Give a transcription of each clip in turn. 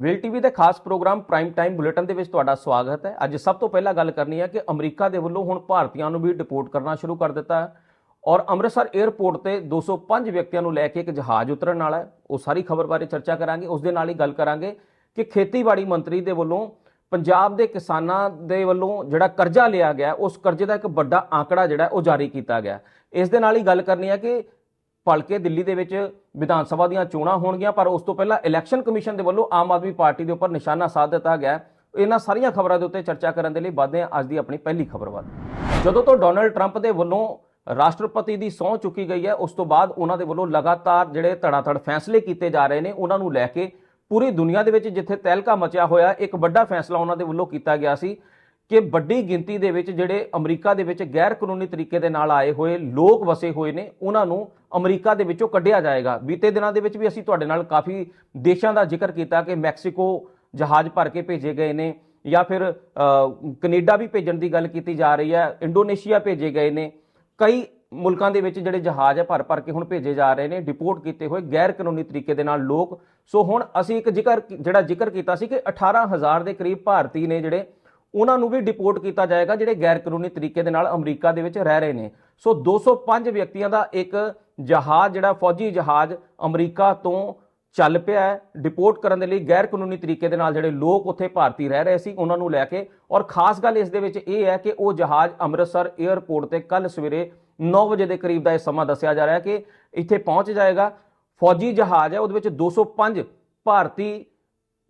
ਵੇਲ TV ਦੇ ਖਾਸ programme prime time bulletin ਦੇ ਵਿੱਚ ਤੁਹਾਡਾ ਸਵਾਗਤ ਹੈ। ਅੱਜ ਸਭ ਤੋਂ ਪਹਿਲਾਂ ਗੱਲ ਕਰਨੀ ਹੈ ਕਿ ਅਮਰੀਕਾ ਦੇ ਵੱਲੋਂ ਹੁਣ ਭਾਰਤੀਆਂ ਨੂੰ ਵੀ ਡਿਪੋਰਟ ਕਰਨਾ ਸ਼ੁਰੂ ਕਰ ਦਿੱਤਾ ਹੈ ਔਰ ਅੰਮ੍ਰਿਤਸਰ 에ਅਰਪੋਰਟ ਤੇ 205 ਵਿਅਕਤੀਆਂ ਨੂੰ ਲੈ ਕੇ ਇੱਕ ਜਹਾਜ਼ ਉਤਰਨ ਵਾਲਾ ਹੈ। ਉਹ ਸਾਰੀ ਖਬਰ ਬਾਰੇ ਚਰਚਾ ਕਰਾਂਗੇ। ਉਸ ਦੇ ਨਾਲ ਹੀ ਗੱਲ ਕਰਾਂਗੇ ਕਿ ਖੇਤੀਬਾੜੀ ਮੰਤਰੀ ਦੇ ਵੱਲੋਂ ਪੰਜਾਬ ਦੇ ਕਿਸਾਨਾਂ ਦੇ ਵੱਲੋਂ ਜਿਹੜਾ ਕਰਜ਼ਾ ਲਿਆ ਗਿਆ ਉਸ ਕਰਜ਼ੇ ਦਾ ਇੱਕ ਵੱਡਾ ਆંકੜਾ ਜਿਹੜਾ ਉਹ ਜਾਰੀ ਕੀਤਾ ਗਿਆ ਇਸ ਦੇ ਨਾਲ ਹੀ ਗੱਲ ਕਰਨੀ ਹੈ ਕਿ ਭਲਕੇ ਦਿੱਲੀ ਦੇ ਵਿੱਚ ਵਿਧਾਨ ਸਭਾ ਦੀਆਂ ਚੋਣਾਂ ਹੋਣਗੀਆਂ, ਪਰ ਉਸ ਤੋਂ ਪਹਿਲਾਂ ਇਲੈਕਸ਼ਨ ਕਮਿਸ਼ਨ ਦੇ ਵੱਲੋਂ ਆਮ ਆਦਮੀ ਪਾਰਟੀ ਦੇ ਉੱਪਰ ਨਿਸ਼ਾਨਾ ਸਾਧ ਦਿੱਤਾ ਗਿਆ ਇਹਨਾਂ ਸਾਰੀਆਂ ਖਬਰਾਂ ਦੇ ਉੱਤੇ ਚਰਚਾ ਕਰਨ ਦੇ ਲਈ ਵਧਦੇ ਹਾਂ ਅੱਜ ਦੀ ਆਪਣੀ ਪਹਿਲੀ ਖਬਰ ਵੱਲ। ਜਦੋਂ ਤੋਂ ਡੋਨਲਡ ਟਰੰਪ ਦੇ ਵੱਲੋਂ ਰਾਸ਼ਟਰਪਤੀ ਦੀ ਸਹੁੰ ਚੁੱਕੀ ਗਈ ਹੈ, ਉਸ ਤੋਂ ਬਾਅਦ ਉਹਨਾਂ ਦੇ ਵੱਲੋਂ ਲਗਾਤਾਰ ਜਿਹੜੇ ਧੜਾਧੜ ਫੈਸਲੇ ਕੀਤੇ ਜਾ ਰਹੇ ਨੇ, ਉਹਨਾਂ ਨੂੰ ਲੈ ਕੇ ਪੂਰੀ ਦੁਨੀਆ ਦੇ ਵਿੱਚ ਜਿੱਥੇ ਤਹਿਲਕਾ ਮਚਿਆ ਹੋਇਆ, ਇੱਕ ਵੱਡਾ ਫੈਸਲਾ ਉਹਨਾਂ ਦੇ ਵੱਲੋਂ ਕੀਤਾ ਗਿਆ ਸੀ। ਕਿ ਵੱਡੀ ਗਿਣਤੀ ਦੇ ਵਿੱਚ ਜਿਹੜੇ ਅਮਰੀਕਾ ਦੇ ਵਿੱਚ ਗੈਰ ਕਾਨੂੰਨੀ ਤਰੀਕੇ ਦੇ ਨਾਲ ਆਏ ਹੋਏ ਲੋਕ ਵਸੇ ਹੋਏ ਨੇ ਉਹਨਾਂ ਨੂੰ ਅਮਰੀਕਾ ਦੇ ਵਿੱਚੋਂ ਕੱਢਿਆ ਜਾਏਗਾ। ਬੀਤੇ ਦਿਨਾਂ ਦੇ ਵਿੱਚ ਵੀ ਅਸੀਂ ਤੁਹਾਡੇ ਨਾਲ ਕਾਫੀ ਦੇਸ਼ਾਂ ਦਾ ਜ਼ਿਕਰ ਕੀਤਾ ਕਿ ਮੈਕਸੀਕੋ ਜਹਾਜ਼ ਭਰ ਕੇ ਭੇਜੇ ਗਏ ਨੇ ਜਾਂ ਫਿਰ ਅ, ਕੈਨੇਡਾ ਵੀ ਭੇਜਣ ਦੀ ਗੱਲ ਕੀਤੀ ਜਾ ਰਹੀ ਹੈ ਇੰਡੋਨੇਸ਼ੀਆ ਭੇਜੇ ਗਏ ਨੇ। ਕਈ ਮੁਲਕਾਂ ਦੇ ਵਿੱਚ ਜਿਹੜੇ ਜਹਾਜ਼ ਹੈ ਭਰ ਭਰ ਕੇ ਹੁਣ ਭੇਜੇ ਜਾ ਰਹੇ ਨੇ ਡਿਪੋਰਟ ਕੀਤੇ ਹੋਏ ਗੈਰ ਕਾਨੂੰਨੀ ਤਰੀਕੇ ਦੇ ਨਾਲ ਲੋਕ। ਸੋ ਹੁਣ ਅਸੀਂ ਇੱਕ ਜ਼ਿਕਰ ਜਿਹੜਾ ਜ਼ਿਕਰ ਕੀਤਾ ਸੀ ਕਿ 18000 ਦੇ ਕਰੀਬ ਭਾਰਤੀ ਨੇ ਜਿਹੜੇ ਉਹਨਾਂ ਨੂੰ ਵੀ ਡਿਪੋਰਟ ਕੀਤਾ ਜਾਏਗਾ, ਜਿਹੜੇ ਗੈਰ ਕਾਨੂੰਨੀ ਤਰੀਕੇ ਦੇ ਨਾਲ ਅਮਰੀਕਾ ਦੇ ਵਿੱਚ ਰਹਿ ਰਹੇ ਨੇ। ਸੋ 205 ਵਿਅਕਤੀਆਂ ਦਾ ਇੱਕ ਜਹਾਜ਼, ਜਿਹੜਾ ਫੌਜੀ ਜਹਾਜ਼ ਅਮਰੀਕਾ ਤੋਂ ਚੱਲ ਪਿਆ ਹੈ ਡਿਪੋਰਟ ਕਰਨ ਦੇ ਲਈ ਗੈਰ ਕਾਨੂੰਨੀ ਤਰੀਕੇ ਦੇ ਨਾਲ ਜਿਹੜੇ ਲੋਕ ਉੱਥੇ ਭਾਰਤੀ ਰਹਿ ਰਹੇ ਸੀ, ਉਹਨਾਂ ਨੂੰ ਲੈ ਕੇ। ਔਰ ਖਾਸ ਗੱਲ ਇਸ ਦੇ ਵਿੱਚ ਇਹ ਹੈ ਕਿ ਉਹ ਜਹਾਜ਼ ਅੰਮ੍ਰਿਤਸਰ 에ਅਰਪੋਰਟ ਤੇ ਕੱਲ ਸਵੇਰੇ 9 ਵਜੇ ਦੇ ਕਰੀਬ ਦਾ ਇਹ ਸਮਾਂ ਦੱਸਿਆ ਜਾ ਰਿਹਾ ਕਿ ਇੱਥੇ ਪਹੁੰਚ ਜਾਏਗਾ। ਫੌਜੀ ਜਹਾਜ਼ ਹੈ, ਉਹਦੇ ਵਿੱਚ 205 ਭਾਰਤੀ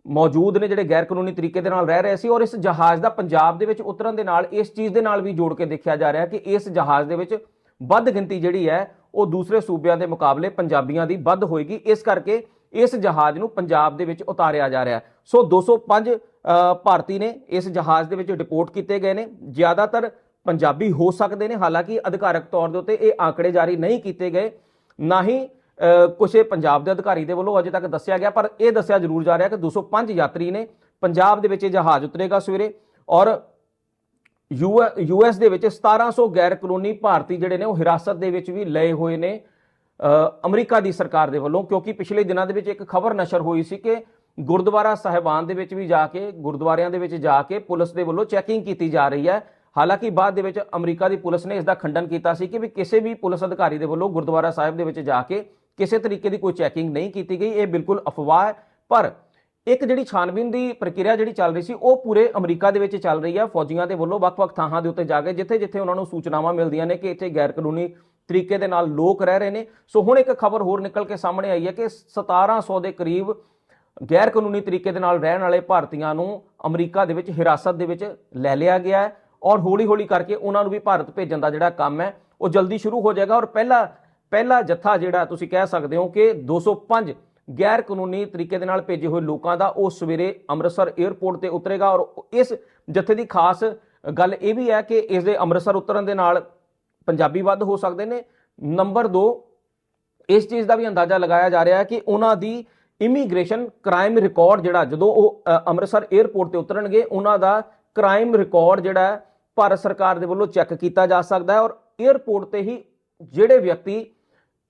ਮੌਜੂਦ ਨੇ ਜਿਹੜੇ ਗੈਰ ਕਾਨੂੰਨੀ ਤਰੀਕੇ ਦੇ ਨਾਲ ਰਹਿ ਰਹੇ ਸੀ ਔਰ ਇਸ ਜਹਾਜ਼ ਦਾ ਪੰਜਾਬ ਦੇ ਵਿੱਚ ਉਤਰਨ ਦੇ ਨਾਲ ਇਸ ਚੀਜ਼ ਦੇ ਨਾਲ ਵੀ ਜੋੜ ਕੇ ਦੇਖਿਆ ਜਾ ਰਿਹਾ ਕਿ ਇਸ ਜਹਾਜ਼ ਦੇ ਵਿੱਚ ਵੱਧ ਗਿਣਤੀ ਜਿਹੜੀ ਹੈ ਉਹ ਦੂਸਰੇ ਸੂਬਿਆਂ ਦੇ ਮੁਕਾਬਲੇ ਪੰਜਾਬੀਆਂ ਦੀ ਵੱਧ ਹੋਏਗੀ। ਇਸ ਕਰਕੇ ਇਸ ਜਹਾਜ਼ ਨੂੰ ਪੰਜਾਬ ਦੇ ਵਿੱਚ ਉਤਾਰਿਆ ਜਾ ਰਿਹਾ ਹੈ। ਸੋ 205 ਅ, ਭਾਰਤੀ ਨੇ ਇਸ ਜਹਾਜ਼ ਦੇ ਵਿੱਚ ਡਿਪੋਰਟ ਕੀਤੇ ਗਏ ਨੇ। ਜ਼ਿਆਦਾਤਰ ਪੰਜਾਬੀ ਹੋ ਸਕਦੇ ਨੇ ਹਾਲਾਂਕਿ ਅਧਿਕਾਰਕ ਤੌਰ ਦੇ ਉੱਤੇ ਇਹ ਆંકੜੇ ਜਾਰੀ ਨਹੀਂ ਕੀਤੇ ਗਏ। ਨਾ ਹੀ ਅ, ਕਿਸੇ ਪੰਜਾਬ ਦੇ ਅਧਿਕਾਰੀ ਦੇ ਵੱਲੋਂ ਅਜੇ ਤੱਕ ਦੱਸਿਆ ਗਿਆ ਪਰ ਇਹ ਦੱਸਿਆ ਜ਼ਰੂਰ ਜਾ ਰਿਹਾ ਕਿ 205 ਯਾਤਰੀ ਨੇ ਪੰਜਾਬ ਦੇ ਵਿੱਚ ਇਹ ਜਹਾਜ਼ ਉਤਰੇਗਾ ਸਵੇਰੇ ਔਰ ਯੂਐਸ ਦੇ ਵਿੱਚ 1700 ਗੈਰ ਕਾਨੂੰਨੀ ਭਾਰਤੀ ਜਿਹੜੇ ਨੇ ਉਹ ਹਿਰਾਸਤ ਦੇ ਵਿੱਚ ਵੀ ਲਏ ਹੋਏ ਨੇ ਅਮਰੀਕਾ ਦੀ ਸਰਕਾਰ ਦੇ ਵੱਲੋਂ ਕਿਉਂਕਿ ਪਿਛਲੇ ਦਿਨਾਂ ਦੇ ਵਿੱਚ ਇੱਕ ਖਬਰ ਨਸ਼ਰ ਹੋਈ ਸੀ ਕਿ ਗੁਰਦੁਆਰਾ ਸਾਹਿਬਾਨ ਦੇ ਵਿੱਚ ਵੀ ਜਾ ਕੇ ਗੁਰਦੁਆਰਿਆਂ ਦੇ ਵਿੱਚ ਜਾ ਕੇ ਪੁਲਿਸ ਦੇ ਵੱਲੋਂ ਚੈਕਿੰਗ ਕੀਤੀ ਜਾ ਰਹੀ ਹੈ। ਹਾਲਾਂਕਿ ਬਾਅਦ ਦੇ ਵਿੱਚ ਅਮਰੀਕਾ ਦੀ ਪੁਲਿਸ ਨੇ ਇਸ ਦਾ ਖੰਡਨ ਕੀਤਾ ਸੀ ਕਿ ਵੀ ਕਿਸੇ ਵੀ ਪੁਲਿਸ ਅਧਿਕਾਰੀ ਦੇ ਵੱਲੋਂ ਗੁਰਦੁਆਰਾ ਸਾਹਿਬ ਦੇ ਵਿੱਚ ਜਾ ਕੇ ਕਿਸੇ ਤਰੀਕੇ ਦੀ ਕੋਈ ਚੈਕਿੰਗ ਨਹੀਂ ਕੀਤੀ ਗਈ, ਇਹ ਬਿਲਕੁਲ ਅਫਵਾਹ ਹੈ। ਪਰ ਇੱਕ ਜਿਹੜੀ ਛਾਨਬੀਨ ਦੀ ਪ੍ਰਕਿਰਿਆ ਜਿਹੜੀ ਚੱਲ ਰਹੀ ਸੀ, ਉਹ ਪੂਰੇ ਅਮਰੀਕਾ ਦੇ ਵਿੱਚ ਚੱਲ ਰਹੀ ਹੈ। ਫੌਜੀਆਂ ਦੇ ਵੱਲੋਂ ਵੱਖ-ਵੱਖ ਥਾਵਾਂ ਦੇ ਉੱਤੇ ਜਾ ਕੇ ਜਿੱਥੇ-ਜਿੱਥੇ ਉਹਨਾਂ ਨੂੰ ਸੂਚਨਾਵਾਂ ਮਿਲਦੀਆਂ ਨੇ ਕਿ ਇੱਥੇ ਗੈਰ ਕਾਨੂੰਨੀ ਤਰੀਕੇ ਦੇ ਨਾਲ ਲੋਕ ਰਹਿ ਰਹੇ ਨੇ। ਸੋ ਹੁਣ ਇੱਕ ਖਬਰ ਹੋਰ ਨਿਕਲ ਕੇ ਸਾਹਮਣੇ ਆਈ ਹੈ ਕਿ 1700 ਦੇ ਕਰੀਬ ਗੈਰ ਕਾਨੂੰਨੀ ਤਰੀਕੇ ਦੇ ਨਾਲ ਰਹਿਣ ਵਾਲੇ ਭਾਰਤੀਆਂ ਨੂੰ ਅਮਰੀਕਾ ਦੇ ਵਿੱਚ ਹਿਰਾਸਤ ਦੇ ਵਿੱਚ ਲੈ ਲਿਆ ਗਿਆ ਹੈ। ਔਰ ਹੌਲੀ-ਹੌਲੀ ਕਰਕੇ ਉਹਨਾਂ ਨੂੰ ਵੀ ਭਾਰਤ ਭੇਜਣ ਦਾ ਜਿਹੜਾ ਕੰਮ ਹੈ, ਉਹ ਜਲਦੀ ਸ਼ੁਰੂ ਹੋ ਜਾਏਗਾ। ਔਰ ਪਹਿਲਾ ਪਹਿਲਾ ਜੱਥਾ ਜਿਹੜਾ ਤੁਸੀਂ ਕਹਿ ਸਕਦੇ ਹੋ ਕਿ 205 ਗੈਰ ਕਾਨੂੰਨੀ ਤਰੀਕੇ ਦੇ ਨਾਲ ਭੇਜੇ ਹੋਏ ਲੋਕਾਂ ਦਾ ਉਹ ਸਵੇਰੇ ਅੰਮ੍ਰਿਤਸਰ 에ਅਰਪੋਰਟ ਤੇ ਉਤਰੇਗਾ ਔਰ ਇਸ ਜੱਥੇ ਦੀ ਖਾਸ ਗੱਲ ਇਹ ਵੀ ਹੈ ਕਿ ਇਸ ਦੇ ਅੰਮ੍ਰਿਤਸਰ ਉਤਰਨ ਦੇ ਨਾਲ ਪੰਜਾਬੀ ਵੱਧ ਹੋ ਸਕਦੇ ਨੇ। ਨੰਬਰ 2 ਇਸ ਚੀਜ਼ ਦਾ ਵੀ ਅੰਦਾਜ਼ਾ ਲਗਾਇਆ ਜਾ ਰਿਹਾ ਹੈ ਕਿ ਉਹਨਾਂ ਦੀ ਇਮੀਗ੍ਰੇਸ਼ਨ ਕ੍ਰਾਈਮ ਰਿਕਾਰਡ ਜਿਹੜਾ, ਜਦੋਂ ਉਹ ਅੰਮ੍ਰਿਤਸਰ 에ਅਰਪੋਰਟ ਤੇ ਉਤਰਨਗੇ, ਉਹਨਾਂ ਦਾ ਕ੍ਰਾਈਮ ਰਿਕਾਰਡ ਜਿਹੜਾ ਭਾਰਤ ਸਰਕਾਰ ਦੇ ਵੱਲੋਂ ਚੈੱਕ ਕੀਤਾ ਜਾ ਸਕਦਾ ਹੈ ਔਰ 에ਅਰਪੋਰਟ ਤੇ ਹੀ ਜਿਹੜੇ ਵਿਅਕਤੀ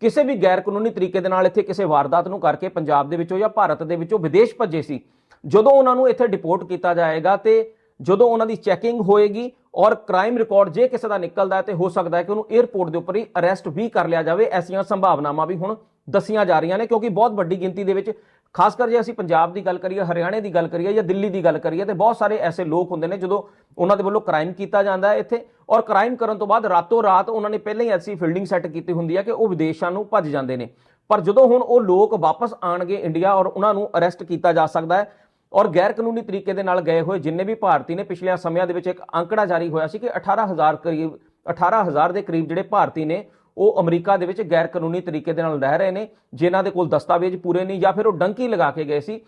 ਕਿਸੇ ਵੀ ਗੈਰ ਕਾਨੂੰਨੀ ਤਰੀਕੇ ਦੇ ਨਾਲ ਇੱਥੇ ਕਿਸੇ ਵਾਰਦਾਤ ਨੂੰ ਕਰਕੇ ਪੰਜਾਬ ਦੇ ਵਿੱਚੋਂ ਜਾਂ ਭਾਰਤ ਦੇ ਵਿੱਚੋਂ ਵਿਦੇਸ਼ ਭੱਜੇ ਸੀ, ਜਦੋਂ ਉਹਨਾਂ ਨੂੰ ਇੱਥੇ ਡਿਪੋਰਟ ਕੀਤਾ ਜਾਏਗਾ ਤੇ ਜਦੋਂ ਉਹਨਾਂ ਦੀ ਚੈਕਿੰਗ ਹੋਏਗੀ ਔਰ ਕ੍ਰਾਈਮ ਰਿਕਾਰਡ ਜੇ ਕਿਸੇ ਦਾ ਨਿਕਲਦਾ ਹੈ ਤੇ ਹੋ ਸਕਦਾ ਹੈ ਕਿ ਉਹਨੂੰ 에ਅਰਪੋਰਟ ਦੇ ਉੱਪਰ ਹੀ ਅਰੈਸਟ ਵੀ ਕਰ ਲਿਆ ਜਾਵੇ, ਐਸੀਆਂ ਸੰਭਾਵਨਾਵਾਂ ਵੀ ਹੁਣ ਦੱਸੀਆਂ ਜਾ ਰਹੀਆਂ ਨੇ ਕਿਉਂਕਿ ਬਹੁਤ ਵੱਡੀ ਗਿਣਤੀ ਦੇ ਵਿੱਚ ਖਾਸ ਕਰ ਜੇ ਅਸੀਂ ਪੰਜਾਬ ਦੀ ਗੱਲ ਕਰੀਏ, ਹਰਿਆਣੇ ਦੀ ਗੱਲ ਕਰੀਏ ਜਾਂ ਦਿੱਲੀ ਦੀ ਗੱਲ ਕਰੀਏ, ਤੇ ਬਹੁਤ ਸਾਰੇ ਐਸੇ ਲੋਕ ਹੁੰਦੇ ਨੇ ਜਦੋਂ ਉਹਨਾਂ ਦੇ ਵੱਲੋਂ ਕ੍ਰਾਈਮ ਕੀਤਾ ਜਾਂਦਾ ਹੈ ਇੱਥੇ। ਔਰ ਕ੍ਰਾਈਮ ਕਰਨ ਤੋਂ ਬਾਅਦ ਰਾਤੋਂ ਰਾਤ ਉਹਨਾਂ ਨੇ ਪਹਿਲਾਂ ਹੀ ਐਸੀ ਫੀਲਡਿੰਗ ਸੈੱਟ ਕੀਤੀ ਹੁੰਦੀ ਹੈ ਕਿ ਉਹ ਵਿਦੇਸ਼ਾਂ ਨੂੰ ਭੱਜ ਜਾਂਦੇ ਨੇ। ਪਰ ਜਦੋਂ ਹੁਣ ਉਹ ਲੋਕ ਵਾਪਸ ਆਣਗੇ ਇੰਡੀਆ ਔਰ ਉਹਨਾਂ ਨੂੰ ਅਰੈਸਟ ਕੀਤਾ ਜਾ ਸਕਦਾ ਹੈ, ਔਰ ਗੈਰ ਕਾਨੂੰਨੀ ਤਰੀਕੇ ਦੇ ਨਾਲ ਗਏ ਹੋਏ ਜਿੰਨੇ ਵੀ ਭਾਰਤੀ ਨੇ ਪਿਛਲੇ ਸਮਿਆਂ ਦੇ ਵਿੱਚ ਇੱਕ ਅੰਕੜਾ ਜਾਰੀ ਹੋਇਆ ਸੀ ਕਿ 18000 ਕਰੀਬ 18000 ਦੇ ਕਰੀਬ ਜਿਹੜੇ ਭਾਰਤੀ ਨੇ ਉਹ ਅਮਰੀਕਾ ਦੇ ਵਿੱਚ ਗੈਰ ਕਾਨੂੰਨੀ ਤਰੀਕੇ ਦੇ ਨਾਲ ਰਹਿ ਰਹੇ ਨੇ, ਜਿਨ੍ਹਾਂ ਦੇ ਕੋਲ ਦਸਤਾਵੇਜ਼ ਪੂਰੇ ਨਹੀਂ ਜਾਂ ਫਿਰ ਉਹ ਡੰਕੀ ਲਗਾ ਕੇ ਗਏ ਸੀ।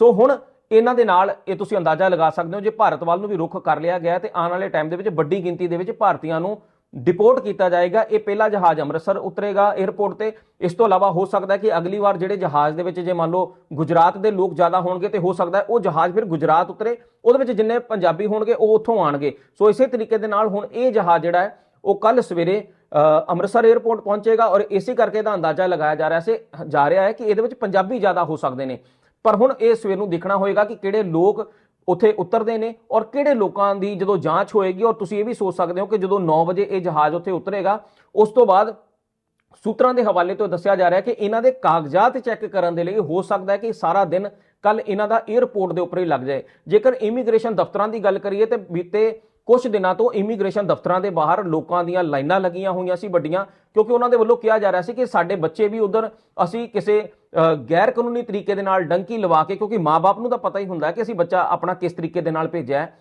ਸੋ ਹੁਣ ਇਹਨਾਂ ਦੇ ਨਾਲ ਇਹ ਤੁਸੀਂ ਅੰਦਾਜ਼ਾ ਲਗਾ ਸਕਦੇ ਹੋ, ਜੇ ਭਾਰਤ ਵੱਲ ਨੂੰ ਵੀ ਰੁਖ ਕਰ ਲਿਆ ਗਿਆ ਤੇ ਆਉਣ ਵਾਲੇ ਟਾਈਮ ਦੇ ਵਿੱਚ ਵੱਡੀ ਗਿਣਤੀ ਦੇ ਵਿੱਚ ਭਾਰਤੀਆਂ ਨੂੰ ਡਿਪੋਰਟ ਕੀਤਾ ਜਾਏਗਾ। ਇਹ ਪਹਿਲਾ ਜਹਾਜ਼ ਅੰਮ੍ਰਿਤਸਰ ਉਤਰੇਗਾ 에ਅਰਪੋਰਟ ਤੇ। ਇਸ ਤੋਂ ਇਲਾਵਾ ਹੋ ਸਕਦਾ ਹੈ ਕਿ ਅਗਲੀ ਵਾਰ ਜਿਹੜੇ ਜਹਾਜ਼ ਦੇ ਵਿੱਚ ਜੇ ਮੰਨ ਲਓ ਗੁਜਰਾਤ ਦੇ ਲੋਕ ਜ਼ਿਆਦਾ ਹੋਣਗੇ, ਤੇ ਹੋ ਸਕਦਾ ਉਹ ਜਹਾਜ਼ ਫਿਰ ਗੁਜਰਾਤ ਉਤਰੇ। ਉਹਦੇ ਵਿੱਚ ਜਿੰਨੇ ਪੰਜਾਬੀ ਹੋਣਗੇ, ਉਹ ਉੱਥੋਂ ਆਣਗੇ ਸੋ ਇਸੇ ਤਰੀਕੇ ਦੇ ਨਾਲ ਹੁਣ ਇਹ ਜਹਾਜ਼ ਜਿਹੜਾ ਹੈ, ਉਹ ਕੱਲ ਸਵੇਰੇ ਅੰਮ੍ਰਿਤਸਰ 에ਅਰਪੋਰਟ ਪਹੁੰਚੇਗਾ ਔਰ ਇਸੇ ਕਰਕੇ ਦਾ ਅੰਦਾਜ਼ਾ ਲਗਾਇਆ ਜਾ ਰਿਹਾ ਸੀ, ਜਾ ਰਿਹਾ ਹੈ ਕਿ ਇਹਦੇ ਵਿੱਚ ਪੰਜਾਬੀ ਜ਼ਿਆਦਾ ਹੋ ਸਕਦੇ ਨੇ। ਪਰ ਹੁਣ ਇਹ ਸਵੇਰ ਨੂੰ ਦੇਖਣਾ ਹੋਏਗਾ ਕਿ ਕਿਹੜੇ ਲੋਕ ਉੱਥੇ ਉਤਰਦੇ ਨੇ ਔਰ ਕਿਹੜੇ ਲੋਕਾਂ ਦੀ ਜਦੋਂ ਜਾਂਚ ਹੋਏਗੀ ਔਰ ਤੁਸੀਂ ਇਹ ਵੀ ਸੋਚ ਸਕਦੇ ਹੋ ਕਿ ਜਦੋਂ 9 ਵਜੇ ਇਹ ਜਹਾਜ਼ ਉੱਥੇ ਉਤਰੇਗਾ, ਉਸ ਤੋਂ ਬਾਅਦ ਸੂਤਰਾਂ ਦੇ ਹਵਾਲੇ ਤੋਂ ਦੱਸਿਆ ਜਾ ਰਿਹਾ ਕਿ ਇਹਨਾਂ ਦੇ ਕਾਗਜ਼ਾਤ ਚੈੱਕ ਕਰਨ ਦੇ ਲਈ ਹੋ ਸਕਦਾ ਹੈ ਕਿ ਸਾਰਾ ਦਿਨ ਕੱਲ ਇਹਨਾਂ ਦਾ 에ਅਰਪੋਰਟ ਦੇ ਉੱਪਰ ਹੀ ਲੱਗ ਜਾਏ। ਜੇਕਰ ਇਮੀਗ੍ਰੇਸ਼ਨ ਦਫ਼ਤਰਾਂ ਦੀ ਗੱਲ ਕਰੀਏ ਤੇ ਬੀਤੇ ਕੁਝ ਦਿਨਾਂ ਤੋਂ ਇਮੀਗ੍ਰੇਸ਼ਨ ਦਫ਼ਤਰਾਂ ਦੇ ਬਾਹਰ ਲੋਕਾਂ ਦੀਆਂ ਲਾਈਨਾਂ ਲੱਗੀਆਂ ਹੋਈਆਂ ਸੀ ਵੱਡੀਆਂ, ਕਿਉਂਕਿ ਉਹਨਾਂ ਦੇ ਵੱਲੋਂ ਕਿਹਾ ਜਾ ਰਿਹਾ ਸੀ ਕਿ ਸਾਡੇ ਬੱਚੇ ਵੀ ਉਧਰ ਅਸੀਂ ਕਿਸੇ ਗੈਰ ਕਾਨੂੰਨੀ ਤਰੀਕੇ ਦੇ ਨਾਲ ਡੰਕੀ ਲਵਾ ਕੇ, ਕਿਉਂਕਿ ਮਾਪੇ ਨੂੰ ਤਾਂ ਪਤਾ ਹੀ ਹੁੰਦਾ ਕਿ ਅਸੀਂ ਬੱਚਾ ਆਪਣਾ ਕਿਸ ਤਰੀਕੇ ਦੇ ਨਾਲ ਭੇਜਿਆ ਹੈ।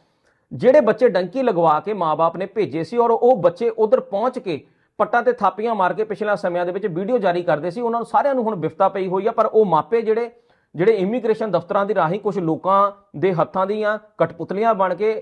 ਜਿਹੜੇ ਬੱਚੇ ਡੰਕੀ ਲਗਵਾ ਕੇ ਮਾਪੇ ਨੇ ਭੇਜੇ ਸੀ ਔਰ ਉਹ ਬੱਚੇ ਉਧਰ ਪਹੁੰਚ ਕੇ ਪੱਟਾਂ ਤੇ ਥਾਪੀਆਂ ਮਾਰ ਕੇ ਪਿਛਲੇ ਸਮਿਆਂ ਦੇ ਵਿੱਚ ਵੀਡੀਓ ਜਾਰੀ ਕਰਦੇ ਸੀ, ਉਹਨਾਂ ਨੂੰ ਸਾਰਿਆਂ ਨੂੰ ਹੁਣ ਵਿਫਤਾ ਪਈ ਹੋਈ ਆ, ਪਰ ਉਹ ਮਾਪੇ ਜਿਹੜੇ ਜਿਹੜੇ ਇਮੀਗ੍ਰੇਸ਼ਨ ਦਫ਼ਤਰਾਂ ਦੀ ਰਾਹੀਂ ਕੁਝ ਲੋਕਾਂ ਦੇ ਹੱਥਾਂ ਦੀਆਂ ਕਠਪੁਤਲੀਆਂ ਬਣ ਕੇ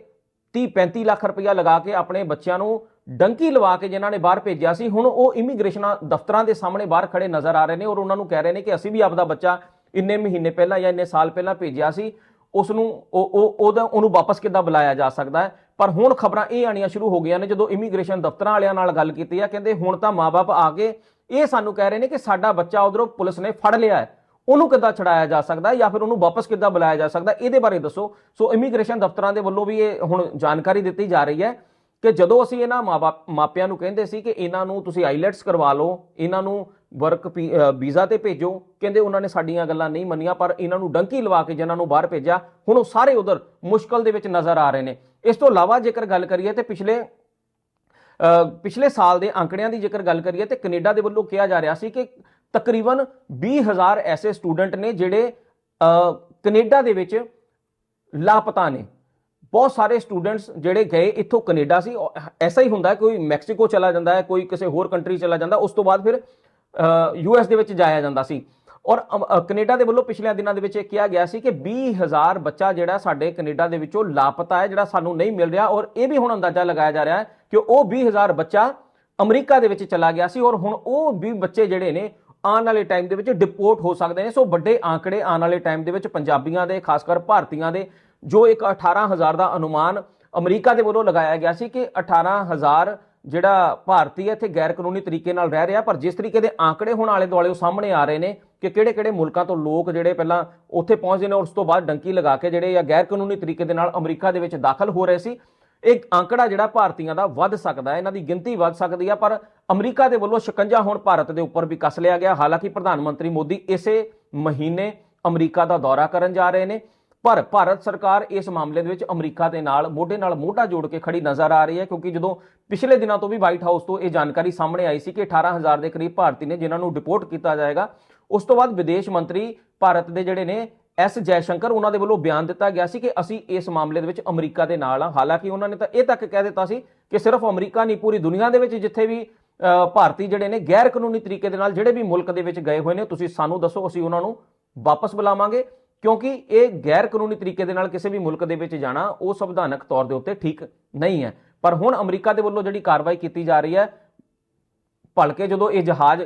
30 35 ਲੱਖ ਰੁਪਇਆ ਲਗਾ ਕੇ ਆਪਣੇ ਬੱਚਿਆਂ ਨੂੰ ਡੰਕੀ ਲਵਾ ਕੇ ਜਿਨ੍ਹਾਂ ਨੇ ਬਾਹਰ ਭੇਜਿਆ ਸੀ, ਹੁਣ ਉਹ ਇਮੀਗ੍ਰੇਸ਼ਨ ਦਫ਼ਤਰਾਂ ਦੇ ਸਾਹਮਣੇ ਬਾਹਰ ਖੜੇ ਨਜ਼ਰ ਆ ਰਹੇ ਨੇ ਔਰ ਉਹਨਾਂ ਨੂੰ ਕਹਿ ਰਹੇ ਨੇ ਕਿ ਅਸੀਂ ਵੀ ਆਪਦਾ ਬੱਚਾ ਇੰਨੇ ਮਹੀਨੇ ਪਹਿਲਾਂ ਜਾਂ ਇੰਨੇ ਸਾਲ ਪਹਿਲਾਂ ਭੇਜਿਆ ਸੀ, ਉਸ ਨੂੰ ਉਹ ਉਹ, ਉਹਦਾ, ਉਹਨੂੰ ਵਾਪਸ ਕਿੱਦਾਂ ਬੁਲਾਇਆ ਜਾ ਸਕਦਾ ਹੈ? ਪਰ ਹੁਣ ਖਬਰਾਂ ਇਹ ਆਣੀਆਂ ਸ਼ੁਰੂ ਹੋ ਗਈਆਂ ਨੇ ਜਦੋਂ ਇਮੀਗ੍ਰੇਸ਼ਨ ਦਫ਼ਤਰਾਂ ਵਾਲਿਆਂ ਨਾਲ ਗੱਲ ਕੀਤੀ ਆ, ਕਹਿੰਦੇ ਹੁਣ ਤਾਂ ਮਾਪੇ ਆ ਕੇ ਇਹ ਸਾਨੂੰ ਕਹਿ ਰਹੇ ਨੇ ਕਿ ਸਾਡਾ ਬੱਚਾ ਉਧਰੋਂ ਪੁਲਿਸ ਨੇ ਫੜ ਲਿਆ ਹੈ। ਉਹਨੂੰ ਕਿੱਦਾਂ ਛਡਾਇਆ ਜਾ ਸਕਦਾ ਹੈ ਜਾਂ ਫਿਰ ਉਹਨੂੰ ਵਾਪਸ ਕਿੱਦਾਂ ਬੁਲਾਇਆ ਜਾ ਸਕਦਾ, ਇਹਦੇ ਬਾਰੇ ਦੱਸੋ। ਸੋ ਇਮੀਗ੍ਰੇਸ਼ਨ ਦਫ਼ਤਰਾਂ ਦੇ ਵੱਲੋਂ ਵੀ ਇਹ ਹੁਣ ਜਾਣਕਾਰੀ ਦਿੱਤੀ ਜਾ ਰਹੀ ਹੈ ਕਿ ਜਦੋਂ ਅਸੀਂ ਇਹਨਾਂ ਮਾਪੇ ਮਾਪਿਆਂ ਨੂੰ ਕਹਿੰਦੇ ਸੀ ਕਿ ਇਹਨਾਂ ਨੂੰ ਤੁਸੀਂ ਆਈਲੈਟਸ ਕਰਵਾ ਲਓ, ਇਹਨਾਂ ਨੂੰ ਵਰਕ ਵੀਜ਼ਾ ਤੇ ਭੇਜੋ, ਕਹਿੰਦੇ ਉਹਨਾਂ ਨੇ ਸਾਡੀਆਂ ਗੱਲਾਂ ਨਹੀਂ ਮੰਨੀਆਂ, ਪਰ ਇਹਨਾਂ ਨੂੰ ਡੰਕੀ ਲਵਾ ਕੇ ਜਿਨ੍ਹਾਂ ਨੂੰ ਬਾਹਰ ਭੇਜਿਆ, ਹੁਣ ਉਹ ਸਾਰੇ ਉਧਰ ਮੁਸ਼ਕਲ ਦੇ ਵਿੱਚ ਨਜ਼ਰ ਆ ਰਹੇ ਨੇ। ਇਸ ਤੋਂ ਇਲਾਵਾ ਜੇਕਰ ਗੱਲ ਕਰੀਏ ਤੇ ਪਿਛਲੇ ਪਿਛਲੇ ਸਾਲ ਦੇ ਅੰਕੜਿਆਂ ਦੀ ਜੇਕਰ ਗੱਲ ਕਰੀਏ ਤੇ ਕੈਨੇਡਾ ਦੇ ਵੱਲੋਂ ਕਿਹਾ ਜਾ ਰਿਹਾ ਸੀ ਕਿ ਤਕਰੀਬਨ 20000 ਐਸੇ ਸਟੂਡੈਂਟ ਨੇ ਜਿਹੜੇ ਅ, ਕੈਨੇਡਾ ਦੇ ਵਿੱਚ ਲਾਪਤਾ ਨੇ। ਬਹੁਤ ਸਾਰੇ ਸਟੂਡੈਂਟਸ ਜਿਹੜੇ ਗਏ ਇੱਥੋਂ ਕੈਨੇਡਾ ਸੀ। ਔਰ ਐਸਾ ਹੀ ਹੁੰਦਾ ਕੋਈ ਮੈਕਸੀਕੋ ਚਲਾ ਜਾਂਦਾ ਹੈ ਕੋਈ ਕਿਸੇ ਹੋਰ ਕੰਟਰੀ ਚਲਾ ਜਾਂਦਾ ਉਸ ਤੋਂ ਬਾਅਦ ਫਿਰ ਯੂਐਸ ਦੇ ਵਿੱਚ ਜਾਇਆ ਜਾਂਦਾ ਸੀ। ਔਰ ਅਮ- ਕੈਨੇਡਾ ਦੇ ਵੱਲੋਂ ਪਿਛਲੇ ਦਿਨਾਂ ਦੇ ਵਿੱਚ ਇਹ ਕਿਹਾ ਗਿਆ ਸੀ ਕਿ 20000 ਬੱਚਾ ਜਿਹੜਾ ਸਾਡੇ ਕੈਨੇਡਾ ਦੇ ਵਿੱਚੋਂ ਲਾਪਤਾ ਹੈ ਜਿਹੜਾ ਸਾਨੂੰ ਨਹੀਂ ਮਿਲ ਰਿਹਾ। ਔਰ ਇਹ ਵੀ ਹੁਣ ਅੰਦਾਜ਼ਾ ਲਗਾਇਆ ਜਾ ਰਿਹਾ ਹੈ ਕਿ ਉਹ 20000 ਬੱਚਾ ਅਮਰੀਕਾ ਦੇ ਵਿੱਚ ਚਲਾ ਗਿਆ ਸੀ। ਔਰ ਹੁਣ ਉਹ ਵੀ ਬੱਚੇ ਜਿਹੜੇ ਨੇ ਆਉਣ ਵਾਲੇ ਟਾਈਮ ਦੇ ਵਿੱਚ ਡਿਪੋਰਟ ਹੋ ਸਕਦੇ ਨੇ। ਸੋ ਵੱਡੇ ਆંકੜੇ ਆਉਣ ਵਾਲੇ ਟਾਈਮ ਦੇ ਵਿੱਚ ਪੰਜਾਬੀਆਂ ਦੇ, ਖਾਸ ਕਰ ਭਾਰਤੀਆਂ ਦੇ, ਜੋ ਇੱਕ 18000 ਦਾ ਅਨੁਮਾਨ ਅਮਰੀਕਾ ਦੇ ਵੱਲੋਂ ਲਗਾਇਆ ਗਿਆ ਸੀ ਕਿ 18000 ਜਿਹੜਾ ਭਾਰਤੀ ਹੈ, ਇੱਥੇ ਗੈਰ ਕਾਨੂੰਨੀ ਤਰੀਕੇ ਨਾਲ ਰਹਿ ਰਿਹਾ। ਪਰ ਜਿਸ ਤਰੀਕੇ ਦੇ ਆંકੜੇ ਹੁਣ ਆਲੇ ਦੁਆਲੇ ਉਹ ਸਾਹਮਣੇ ਆ ਰਹੇ ਨੇ ਕਿ ਕਿਹੜੇ-ਕਿਹੜੇ ਮੁਲਕਾਂ ਤੋਂ ਲੋਕ ਜਿਹੜੇ ਪਹਿਲਾਂ ਉੱਥੇ ਪਹੁੰਚਦੇ ਨੇ ਔਰ ਉਸ ਤੋਂ ਬਾਅਦ ਡੰਕੀ ਲਗਾ ਕੇ ਜਿਹੜੇ ਜਾਂ ਗੈਰ ਕਾਨੂੰਨੀ ਤਰੀਕੇ ਦੇ ਨਾਲ ਅਮਰੀਕਾ ਦੇ ਵਿੱਚ ਦਾਖਲ ਹੋ ਰਹੇ ਸੀ। ਇਹ ਅੰਕੜਾ ਜਿਹੜਾ ਭਾਰਤੀਆਂ ਦਾ ਵੱਧ ਸਕਦਾ ਹੈ, ਇਹਨਾਂ ਦੀ ਗਿਣਤੀ ਵੱਧ ਸਕਦੀ ਹੈ ਪਰ ਅਮਰੀਕਾ ਦੇ ਵੱਲੋਂ ਸ਼ਿਕੰਜਾ ਹੁਣ ਭਾਰਤ ਦੇ ਉੱਪਰ ਵੀ ਕੱਸ ਲਿਆ ਗਿਆ। ਹਾਲਾਂਕਿ ਪ੍ਰਧਾਨ ਮੰਤਰੀ ਮੋਦੀ ਇਸੇ ਮਹੀਨੇ ਅਮਰੀਕਾ ਦਾ ਦੌਰਾ ਕਰਨ ਜਾ ਰਹੇ ਨੇ, ਪਰ ਭਾਰਤ ਸਰਕਾਰ ਇਸ ਮਾਮਲੇ ਦੇ ਵਿੱਚ ਅਮਰੀਕਾ ਦੇ ਨਾਲ ਮੋਢੇ ਨਾਲ ਮੋਢਾ ਜੋੜ ਕੇ ਖੜੀ ਨਜ਼ਰ ਆ ਰਹੀ ਹੈ, ਕਿਉਂਕਿ ਜਦੋਂ ਪਿਛਲੇ ਦਿਨਾਂ ਤੋਂ ਵੀ ਵਾਈਟ ਹਾਊਸ ਤੋਂ ਇਹ ਜਾਣਕਾਰੀ ਸਾਹਮਣੇ ਆਈ ਸੀ ਕਿ 18000 ਦੇ ਕਰੀਬ ਭਾਰਤੀ ਨੇ ਜਿਨ੍ਹਾਂ ਨੂੰ ਡਿਪੋਰਟ ਕੀਤਾ ਜਾਏਗਾ, ਉਸ ਤੋਂ ਬਾਅਦ ਵਿਦੇਸ਼ ਮੰਤਰੀ ਭਾਰਤ ਦੇ ਜਿਹੜੇ ਨੇ ਐਸ ਜੈਸ਼ੰਕਰ ਉਹਨਾਂ ਦੇ ਵੱਲੋਂ ਬਿਆਨ ਦਿੱਤਾ ਗਿਆ ਸੀ ਕਿ ਅਸੀਂ ਇਸ ਮਾਮਲੇ ਦੇ ਵਿੱਚ ਅਮਰੀਕਾ ਦੇ ਨਾਲ ਹਾਂ। ਹਾਲਾਂਕਿ ਉਹਨਾਂ ਨੇ ਤਾਂ ਇਹ ਤੱਕ ਕਹਿ ਦਿੱਤਾ ਸੀ ਕਿ ਸਿਰਫ ਅਮਰੀਕਾ ਨਹੀਂ, ਪੂਰੀ ਦੁਨੀਆ ਦੇ ਵਿੱਚ ਜਿੱਥੇ ਵੀ ਭਾਰਤੀ ਜਿਹੜੇ ਨੇ ਗੈਰ ਕਾਨੂੰਨੀ ਤਰੀਕੇ ਦੇ ਨਾਲ ਜਿਹੜੇ ਵੀ ਮੁਲਕ ਦੇ ਵਿੱਚ ਗਏ ਹੋਏ ਨੇ, ਤੁਸੀਂ ਸਾਨੂੰ ਦੱਸੋ, ਅਸੀਂ ਉਹਨਾਂ ਨੂੰ ਵਾਪਸ ਬੁਲਾਵਾਂਗੇ। ਕਿਉਂਕਿ ਇਹ ਗੈਰ ਕਾਨੂੰਨੀ ਤਰੀਕੇ ਦੇ ਨਾਲ ਕਿਸੇ ਵੀ ਮੁਲਕ ਦੇ ਵਿੱਚ ਜਾਣਾ, ਉਹ ਸੰਵਿਧਾਨਕ ਤੌਰ ਦੇ ਉੱਤੇ ਠੀਕ ਨਹੀਂ ਹੈ। ਪਰ ਹੁਣ ਅਮਰੀਕਾ ਦੇ ਵੱਲੋਂ ਜਿਹੜੀ ਕਾਰਵਾਈ ਕੀਤੀ ਜਾ ਰਹੀ ਹੈ, ਭਲਕੇ ਜਦੋਂ ਇਹ ਜਹਾਜ਼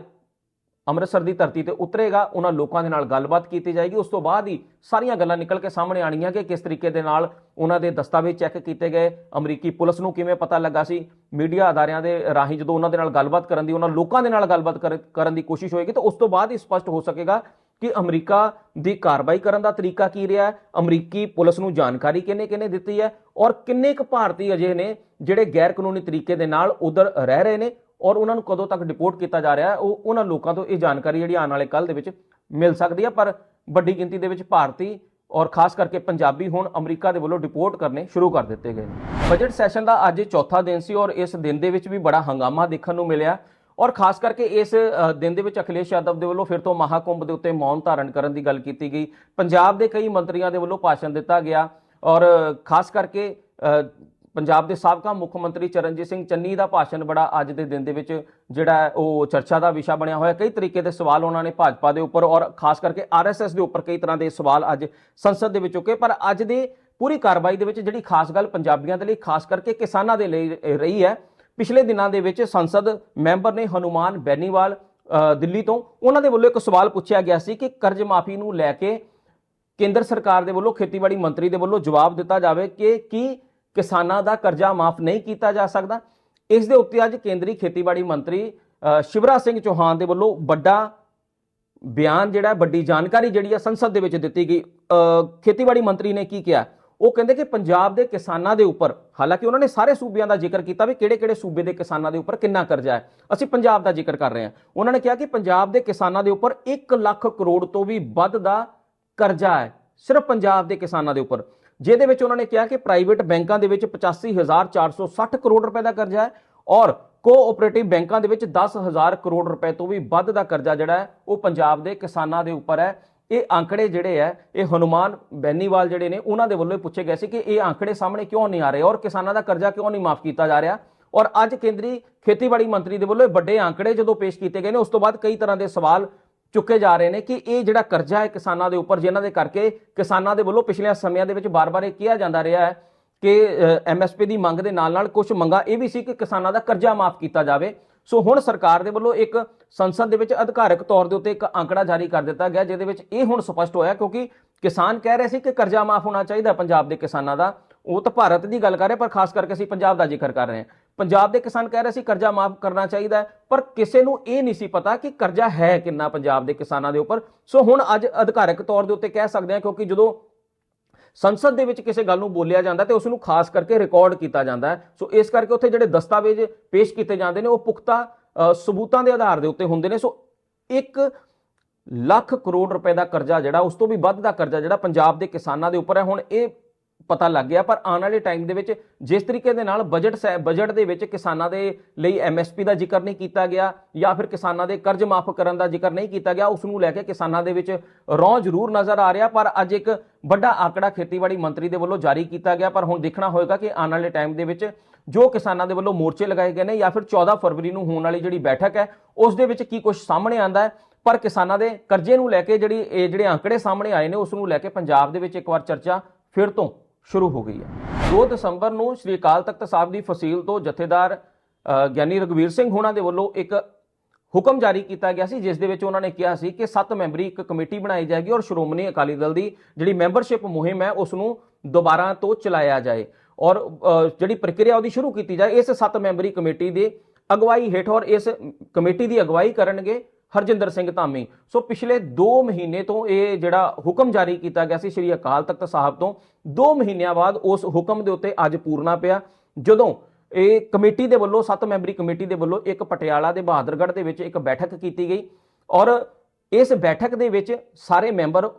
ਅੰਮ੍ਰਿਤਸਰ ਦੀ ਧਰਤੀ ਤੇ ਉਤਰੇਗਾ, ਉਹਨਾਂ ਲੋਕਾਂ ਦੇ ਨਾਲ ਗੱਲਬਾਤ ਕੀਤੀ ਜਾਏਗੀ। ਉਸ ਤੋਂ ਬਾਅਦ ਹੀ ਸਾਰੀਆਂ ਗੱਲਾਂ ਨਿਕਲ ਕੇ ਸਾਹਮਣੇ ਆਣੀਆਂ ਕਿ ਕਿਸ ਤਰੀਕੇ ਦੇ ਨਾਲ ਉਹਨਾਂ ਦੇ ਦਸਤਾਵੇਜ਼ ਚੈੱਕ ਕੀਤੇ ਗਏ। ਅਮਰੀਕੀ ਪੁਲਿਸ ਨੂੰ ਕਿਵੇਂ ਪਤਾ ਲੱਗਾ ਸੀ? ਮੀਡੀਆ ਅਦਾਰਿਆਂ ਦੇ ਰਾਹੀਂ ਜਦੋਂ ਉਹਨਾਂ ਦੇ ਨਾਲ ਗੱਲਬਾਤ ਕਰਨ ਦੀ, ਉਹਨਾਂ ਲੋਕਾਂ ਦੇ ਨਾਲ ਗੱਲਬਾਤ ਕਰ- ਕਰਨ ਦੀ ਕੋਸ਼ਿਸ਼ ਹੋਏਗੀ, ਤਾਂ ਉਸ ਤੋਂ ਬਾਅਦ ਹੀ ਸਪਸ਼ਟ ਹੋ ਸਕੇਗਾ ਕਿ ਅਮਰੀਕਾ ਦੀ ਕਾਰਵਾਈ ਕਰਨ ਦਾ ਤਰੀਕਾ ਕੀ ਰਿਹਾ ਹੈ। ਅਮਰੀਕੀ ਪੁਲਿਸ ਨੂੰ ਜਾਣਕਾਰੀ ਕਿਹਨੇ ਕਿਹਨੇ ਦਿੱਤੀ ਹੈ ਔਰ ਕਿੰਨੇ ਕੁ ਭਾਰਤੀ ਅਜੇ ਨੇ ਜਿਹੜੇ ਗੈਰ ਕਾਨੂੰਨੀ ਤਰੀਕੇ ਦੇ ਨਾਲ ਉਧਰ ਰਹਿ ਰਹੇ ਨੇ? ਔਰ ਉਹਨਾਂ ਨੂੰ ਕਦੋਂ ਤੱਕ ਡਿਪੋਰਟ ਕੀਤਾ ਜਾ ਰਿਹਾ ਹੈ, ਉਹ ਉਹਨਾਂ ਲੋਕਾਂ ਤੋਂ ਇਹ ਜਾਣਕਾਰੀ ਜਿਹੜੀ ਆਉਣ ਵਾਲੇ ਕੱਲ ਦੇ ਵਿੱਚ ਮਿਲ ਸਕਦੀ ਹੈ, ਪਰ ਵੱਡੀ ਗਿਣਤੀ ਦੇ ਵਿੱਚ ਭਾਰਤੀ ਔਰ ਖਾਸ ਕਰਕੇ ਪੰਜਾਬੀ ਹੁਣ ਅਮਰੀਕਾ ਦੇ ਵੱਲੋਂ ਡਿਪੋਰਟ ਕਰਨੇ ਸ਼ੁਰੂ ਕਰ ਦਿੱਤੇ ਗਏ। ਬਜਟ ਸੈਸ਼ਨ ਦਾ ਅੱਜ ਚੌਥਾ ਦਿਨ ਸੀ ਔਰ ਇਸ ਦਿਨ ਦੇ ਵਿੱਚ ਵੀ ਬੜਾ ਹੰਗਾਮਾ ਦੇਖਣ ਨੂੰ ਮਿਲਿਆ। ਔਰ ਖਾਸ ਕਰਕੇ ਇਸ ਦਿਨ ਦੇ ਵਿੱਚ ਅਖਿਲੇਸ਼ ਯਾਦਵ ਦੇ ਵੱਲੋਂ ਫਿਰ ਤੋਂ ਮਹਾਕੁੰਭ ਦੇ ਉੱਤੇ ਮੌਨ ਧਾਰਨ ਕਰਨ ਦੀ ਗੱਲ ਕੀਤੀ ਗਈ। ਪੰਜਾਬ ਦੇ ਕਈ ਮੰਤਰੀਆਂ ਦੇ ਵੱਲੋਂ ਭਾਸ਼ਣ ਦਿੱਤਾ ਗਿਆ। ਔਰ ਖਾਸ ਕਰਕੇ ਪੰਜਾਬ ਦੇ ਸਾਬਕਾ ਮੁੱਖ ਮੰਤਰੀ ਚਰਨਜੀਤ ਸਿੰਘ ਚੰਨੀ ਦਾ ਭਾਸ਼ਣ ਬੜਾ ਅੱਜ ਦੇ ਦਿਨ ਦੇ ਵਿੱਚ ਜਿਹੜਾ ਉਹ ਚਰਚਾ ਦਾ ਵਿਸ਼ਾ ਬਣਿਆ ਹੋਇਆ। ਕਈ ਤਰੀਕੇ ਦੇ ਸਵਾਲ ਉਹਨਾਂ ਨੇ ਭਾਜਪਾ ਦੇ ਉੱਪਰ ਔਰ ਖਾਸ ਕਰਕੇ ਆਰਐਸਐਸ ਦੇ ਉੱਪਰ ਕਈ ਤਰ੍ਹਾਂ ਦੇ ਸਵਾਲ ਅੱਜ ਸੰਸਦ ਦੇ ਵਿੱਚ ਚੁੱਕੇ। ਪਰ ਅੱਜ ਦੇ ਪੂਰੀ ਕਾਰਵਾਈ ਦੇ ਵਿੱਚ ਜਿਹੜੀ ਖਾਸ ਗੱਲ ਪੰਜਾਬੀਆਂ ਦੇ ਲਈ, ਖਾਸ ਕਰਕੇ ਕਿਸਾਨਾਂ ਦੇ ਲਈ ਰਹੀ ਹੈ, ਪਿਛਲੇ ਦਿਨਾਂ ਦੇ ਵਿੱਚ ਸੰਸਦ ਮੈਂਬਰ ਨੇ ਹਨੂਮਾਨ ਬੈਨੀਵਾਲ ਦਿੱਲੀ ਤੋਂ ਉਹਨਾਂ ਦੇ ਵੱਲੋਂ ਇੱਕ ਸਵਾਲ ਪੁੱਛਿਆ ਗਿਆ ਸੀ ਕਿ ਕਰਜ਼ ਮਾਫੀ ਨੂੰ ਲੈ ਕੇ ਕੇਂਦਰ ਸਰਕਾਰ ਦੇ ਵੱਲੋਂ, ਖੇਤੀਬਾੜੀ ਮੰਤਰੀ ਦੇ ਵੱਲੋਂ ਜਵਾਬ ਦਿੱਤਾ ਜਾਵੇ ਕਿ ਕੀ ਕਿਸਾਨਾਂ ਦਾ ਕਰਜ਼ਾ ਮਾਫ ਨਹੀਂ ਕੀਤਾ ਜਾ ਸਕਦਾ। ਇਸ ਦੇ ਉੱਤੇ ਅੱਜ ਕੇਂਦਰੀ ਖੇਤੀਬਾੜੀ ਮੰਤਰੀ ਸ਼ਿਵਰਾਜ ਸਿੰਘ ਚੌਹਾਨ ਦੇ ਵੱਲੋਂ ਵੱਡਾ ਬਿਆਨ ਜਿਹੜਾ, ਵੱਡੀ ਜਾਣਕਾਰੀ ਜਿਹੜੀ ਹੈ ਸੰਸਦ ਦੇ ਵਿੱਚ ਦਿੱਤੀ ਗਈ। ਖੇਤੀਬਾੜੀ ਮੰਤਰੀ ਨੇ ਕੀ ਕਿਹਾ? ਉਹ ਕਹਿੰਦੇ ਕਿ ਪੰਜਾਬ ਦੇ ਕਿਸਾਨਾਂ ਦੇ ਉੱਪਰ, ਹਾਲਾਂਕਿ ਉਹਨਾਂ ਨੇ ਸਾਰੇ ਸੂਬਿਆਂ ਦਾ ਜ਼ਿਕਰ ਕੀਤਾ ਵੀ ਕਿਹੜੇ-ਕਿਹੜੇ ਸੂਬੇ ਦੇ ਕਿਸਾਨਾਂ ਦੇ ਉੱਪਰ ਕਿੰਨਾ ਕਰਜ਼ਾ ਹੈ। ਅਸੀਂ ਪੰਜਾਬ ਦਾ ਜ਼ਿਕਰ ਕਰ ਰਹੇ ਹਾਂ। ਉਹਨਾਂ ਨੇ ਕਿਹਾ ਕਿ ਪੰਜਾਬ ਦੇ ਕਿਸਾਨਾਂ ਦੇ ਉੱਪਰ 1 ਲੱਖ ਕਰੋੜ ਤੋਂ ਵੀ ਵੱਧ ਦਾ ਕਰਜ਼ਾ ਹੈ, ਸਿਰਫ ਪੰਜਾਬ ਦੇ ਕਿਸਾਨਾਂ ਦੇ ਉੱਪਰ। ਜਿਹਦੇ ਵਿੱਚ ਉਹਨਾਂ ਨੇ ਕਿਹਾ ਕਿ ਪ੍ਰਾਈਵੇਟ ਬੈਂਕਾਂ ਦੇ ਵਿੱਚ 85460 ਕਰੋੜ ਰੁਪਏ ਦਾ ਕਰਜ਼ਾ ਹੈ ਔਰ ਕੋਆਪਰੇਟਿਵ ਬੈਂਕਾਂ ਦੇ ਵਿੱਚ 10000 ਕਰੋੜ ਰੁਪਏ ਤੋਂ ਵੀ ਵੱਧ ਦਾ ਕਰਜ਼ਾ ਜਿਹੜਾ ਹੈ, ਉਹ ਪੰਜਾਬ ਦੇ ਕਿਸਾਨਾਂ ਦੇ ਉੱਪਰ ਹੈ। ਇਹ ਅੰਕੜੇ ਜਿਹੜੇ ਹੈ, ਇਹ ਹਨੂਮਾਨ ਬੈਨੀਵਾਲ ਜਿਹੜੇ ਨੇ, ਉਹਨਾਂ ਦੇ ਵੱਲੋਂ ਪੁੱਛੇ ਗਏ ਸੀ ਕਿ ਇਹ ਅੰਕੜੇ ਸਾਹਮਣੇ ਕਿਉਂ ਨਹੀਂ ਆ ਰਹੇ ਔਰ ਕਿਸਾਨਾਂ ਦਾ ਕਰਜ਼ਾ ਕਿਉਂ ਨਹੀਂ ਮਾਫ ਕੀਤਾ ਜਾ ਰਿਹਾ? ਔਰ ਅੱਜ ਕੇਂਦਰੀ ਖੇਤੀਬਾੜੀ ਮੰਤਰੀ ਦੇ ਵੱਲੋਂ ਇਹ ਵੱਡੇ ਅੰਕੜੇ ਜਦੋਂ ਪੇਸ਼ ਕੀਤੇ ਗਏ ਨੇ, ਉਸ ਤੋਂ ਬਾਅਦ ਕਈ ਤਰ੍ਹਾਂ ਦੇ ਸਵਾਲ ਚੁੱਕੇ ਜਾ ਰਹੇ ਨੇ ਕਿ ਇਹ ਜਿਹੜਾ ਕਰਜ਼ਾ ਹੈ ਕਿਸਾਨਾਂ ਦੇ ਉੱਪਰ, ਜਿਨ੍ਹਾਂ ਦੇ ਕਰਕੇ ਕਿਸਾਨਾਂ ਦੇ ਵੱਲੋਂ ਪਿਛਲੇ ਸਮਿਆਂ ਦੇ ਵਿੱਚ ਬਾਰ-ਬਾਰ ਇਹ ਕਿਹਾ ਜਾਂਦਾ ਰਿਹਾ ਹੈ ਕਿ ਐਮਐਸਪੀ ਦੀ ਮੰਗ ਦੇ ਨਾਲ ਨਾਲ ਕੁਝ ਮੰਗਾਂ ਇਹ ਵੀ ਸੀ ਕਿ ਕਿਸਾਨਾਂ ਦਾ ਕਰਜ਼ਾ ਮਾਫ ਕੀਤਾ ਜਾਵੇ। ਸੋ ਹੁਣ ਸਰਕਾਰ ਦੇ ਵੱਲੋਂ ਇੱਕ ਸੰਸਦ ਦੇ ਵਿੱਚ ਅਧਿਕਾਰਕ ਤੌਰ ਦੇ ਉੱਤੇ ਇੱਕ ਅੰਕੜਾ ਜਾਰੀ ਕਰ ਦਿੱਤਾ ਗਿਆ, ਜਿਹਦੇ ਵਿੱਚ ਇਹ ਹੁਣ ਸਪਸ਼ਟ ਹੋਇਆ ਕਿਉਂਕਿ ਕਿਸਾਨ ਕਹਿ ਰਹੇ ਸੀ ਕਿ ਕਰਜ਼ਾ ਮਾਫ ਹੋਣਾ ਚਾਹੀਦਾ ਪੰਜਾਬ ਦੇ ਕਿਸਾਨਾਂ ਦਾ। ਉਹ ਤਾਂ ਭਾਰਤ ਦੀ ਗੱਲ ਕਰ ਰਹੇ, ਪਰ ਖਾਸ ਕਰਕੇ ਅਸੀਂ ਪੰਜਾਬ ਦਾ ਜ਼ਿਕਰ ਕਰ ਰਹੇ ਹਾਂ। ਪੰਜਾਬ ਦੇ ਕਿਸਾਨ ਕਹਿ ਰਹੇ ਸੀ ਕਰਜ਼ਾ ਮਾਫ ਕਰਨਾ ਚਾਹੀਦਾ ਪਰ ਕਿਸੇ ਨੂੰ ਇਹ ਨਹੀਂ ਸੀ ਪਤਾ ਕਿ ਕਰਜ਼ਾ ਹੈ ਕਿੰਨਾ ਪੰਜਾਬ ਦੇ ਕਿਸਾਨਾਂ ਦੇ ਉੱਪਰ। ਸੋ ਹੁਣ ਅੱਜ ਅਧਿਕਾਰਕ ਤੌਰ ਦੇ ਉੱਤੇ ਕਹਿ ਸਕਦੇ ਹਾਂ, ਕਿਉਂਕਿ ਜਦੋਂ ਸੰਸਦ ਦੇ ਵਿੱਚ ਕਿਸੇ ਗੱਲ ਨੂੰ ਬੋਲਿਆ ਜਾਂਦਾ ਤੇ ਉਸ ਨੂੰ ਖਾਸ ਕਰਕੇ ਰਿਕਾਰਡ ਕੀਤਾ ਜਾਂਦਾ ਸੋ ਇਸ ਕਰਕੇ ਉੱਥੇ ਜਿਹੜੇ ਦਸਤਾਵੇਜ਼ ਪੇਸ਼ ਕੀਤੇ ਜਾਂਦੇ ਨੇ, ਉਹ ਪੁਖਤਾ ਸਬੂਤਾਂ ਦੇ ਆਧਾਰ ਦੇ ਉੱਤੇ ਹੁੰਦੇ ਨੇ। ਸੋ ਇੱਕ ਲੱਖ ਕਰੋੜ ਰੁਪਏ ਦਾ ਕਰਜ਼ਾ ਜਿਹੜਾ, ਉਸ ਤੋਂ ਵੀ ਵੱਧ ਦਾ ਕਰਜ਼ਾ ਜਿਹੜਾ ਪੰਜਾਬ ਦੇ ਕਿਸਾਨਾਂ ਦੇ ਉੱਪਰ ਹੈ। ਹੁਣ ਇਹ ਪਤਾ ਲੱਗ ਗਿਆ, ਪਰ ਆਉਣ ਵਾਲੇ ਟਾਈਮ ਦੇ ਵਿੱਚ ਜਿਸ ਤਰੀਕੇ ਦੇ ਨਾਲ ਬਜਟ ਸੈ- ਬਜਟ ਦੇ ਵਿੱਚ ਕਿਸਾਨਾਂ ਦੇ ਲਈ ਐਮਐਸਪੀ ਦਾ ਜ਼ਿਕਰ ਨਹੀਂ ਕੀਤਾ ਗਿਆ ਜਾਂ ਫਿਰ ਕਿਸਾਨਾਂ ਦੇ ਕਰਜ਼ ਮਾਫ ਕਰਨ ਦਾ ਜ਼ਿਕਰ ਨਹੀਂ ਕੀਤਾ ਗਿਆ ਉਸ ਨੂੰ ਲੈ ਕੇ ਕਿਸਾਨਾਂ ਦੇ ਵਿੱਚ ਰੌਂ ਜ਼ਰੂਰ ਨਜ਼ਰ ਆ ਰਿਹਾ, ਪਰ ਅੱਜ ਇੱਕ ਵੱਡਾ ਆંકੜਾ ਖੇਤੀਬਾੜੀ ਮੰਤਰੀ ਦੇ ਵੱਲੋਂ ਜਾਰੀ ਕੀਤਾ ਗਿਆ, ਪਰ ਹੁਣ ਦੇਖਣਾ ਹੋਏਗਾ ਕਿ ਆਉਣ ਵਾਲੇ ਟਾਈਮ ਦੇ ਵਿੱਚ ਜੋ ਕਿਸਾਨਾਂ ਦੇ ਵੱਲੋਂ ਮੋਰਚੇ ਲਗਾਏ ਗਏ ਨੇ ਜਾਂ ਫਿਰ 14 ਫਰਵਰੀ ਨੂੰ ਹੋਣ ਵਾਲੀ ਜਿਹੜੀ ਬੈਠਕ ਹੈ, ਉਸ ਦੇ ਵਿੱਚ ਕੀ ਕੁਝ ਸਾਹਮਣੇ ਆਂਦਾ ਹੈ, ਪਰ ਕਿਸਾਨਾਂ ਦੇ ਕਰਜ਼ੇ ਨੂੰ ਲੈ ਕੇ ਜਿਹੜੀ, ਇਹ ਜਿਹੜੇ ਆંકੜੇ ਸਾਹਮਣੇ ਆਏ ਨੇ ਉਸ ਨੂੰ ਲੈ ਕੇ ਪੰਜਾਬ ਦੇ ਵਿੱਚ ਇੱਕ ਵਾਰ ਚਰਚਾ ਫਿਰ ਤੋਂ ਸ਼ੁਰੂ ਹੋ ਗਈ ਹੈ। 2 ਦਸੰਬਰ ਨੂੰ ਸ੍ਰੀ ਅਕਾਲ ਤਖਤ ਸਾਹਿਬ ਦੀ ਫਸੀਲ ਤੋਂ ਜਥੇਦਾਰ ਗਿਆਨੀ ਰਗਵੀਰ ਸਿੰਘ ਹੋਣਾ ਦੇ ਵੱਲੋਂ ਇੱਕ ਹੁਕਮ ਜਾਰੀ ਕੀਤਾ ਗਿਆ ਸੀ, ਜਿਸ ਦੇ ਵਿੱਚ ਉਹਨਾਂ ਨੇ ਕਿਹਾ ਸੀ ਕਿ 7 ਮੈਂਬਰੀ ਇੱਕ ਕਮੇਟੀ ਬਣਾਈ ਜਾਏਗੀ ਔਰ ਸ਼੍ਰੋਮਣੀ ਅਕਾਲੀ ਦਲ ਦੀ ਜਿਹੜੀ ਮੈਂਬਰਸ਼ਿਪ ਮੁਹਿੰਮ ਹੈ, ਉਸ ਨੂੰ ਦੁਬਾਰਾ ਤੋਂ ਚਲਾਇਆ ਜਾਏ ਔਰ ਜਿਹੜੀ ਪ੍ਰਕਿਰਿਆ ਉਹਦੀ ਸ਼ੁਰੂ ਕੀਤੀ ਜਾਏ, ਇਸ 7 ਮੈਂਬਰੀ ਕਮੇਟੀ ਦੇ ਅਗਵਾਈ ਹੇਠ ਔਰ ਇਸ ਕਮੇਟੀ ਦੀ ਅਗਵਾਈ ਕਰਨਗੇ। ਹਰਜਿੰਦਰ ਸਿੰਘ ਧਾਮੀ। ਸੋ ਪਿਛਲੇ 2 ਮਹੀਨੇ ਤੋਂ ਇਹ ਜਿਹੜਾ ਹੁਕਮ ਜਾਰੀ ਕੀਤਾ ਗਿਆ ਸੀ ਸ੍ਰੀ ਅਕਾਲ ਤਖਤ ਸਾਹਿਬ ਤੋਂ 2 ਮਹੀਨਿਆਂ ਬਾਅਦ ਉਸ ਹੁਕਮ ਦੇ ਉੱਤੇ ਅੱਜ ਪੂਰਨਾ ਪਿਆ। ਜਦੋਂ ਇਹ ਕਮੇਟੀ ਦੇ ਵੱਲੋਂ 7 ਮੈਂਬਰੀ ਕਮੇਟੀ ਦੇ ਵੱਲੋਂ ਇੱਕ ਪਟਿਆਲਾ ਦੇ ਬਹਾਦਰਗੜ੍ਹ ਦੇ ਵਿੱਚ ਇੱਕ ਬੈਠਕ ਕੀਤੀ ਗਈ ਔਰ ਇਸ ਬੈਠਕ ਦੇ ਵਿੱਚ ਸਾਰੇ ਮੈਂਬਰ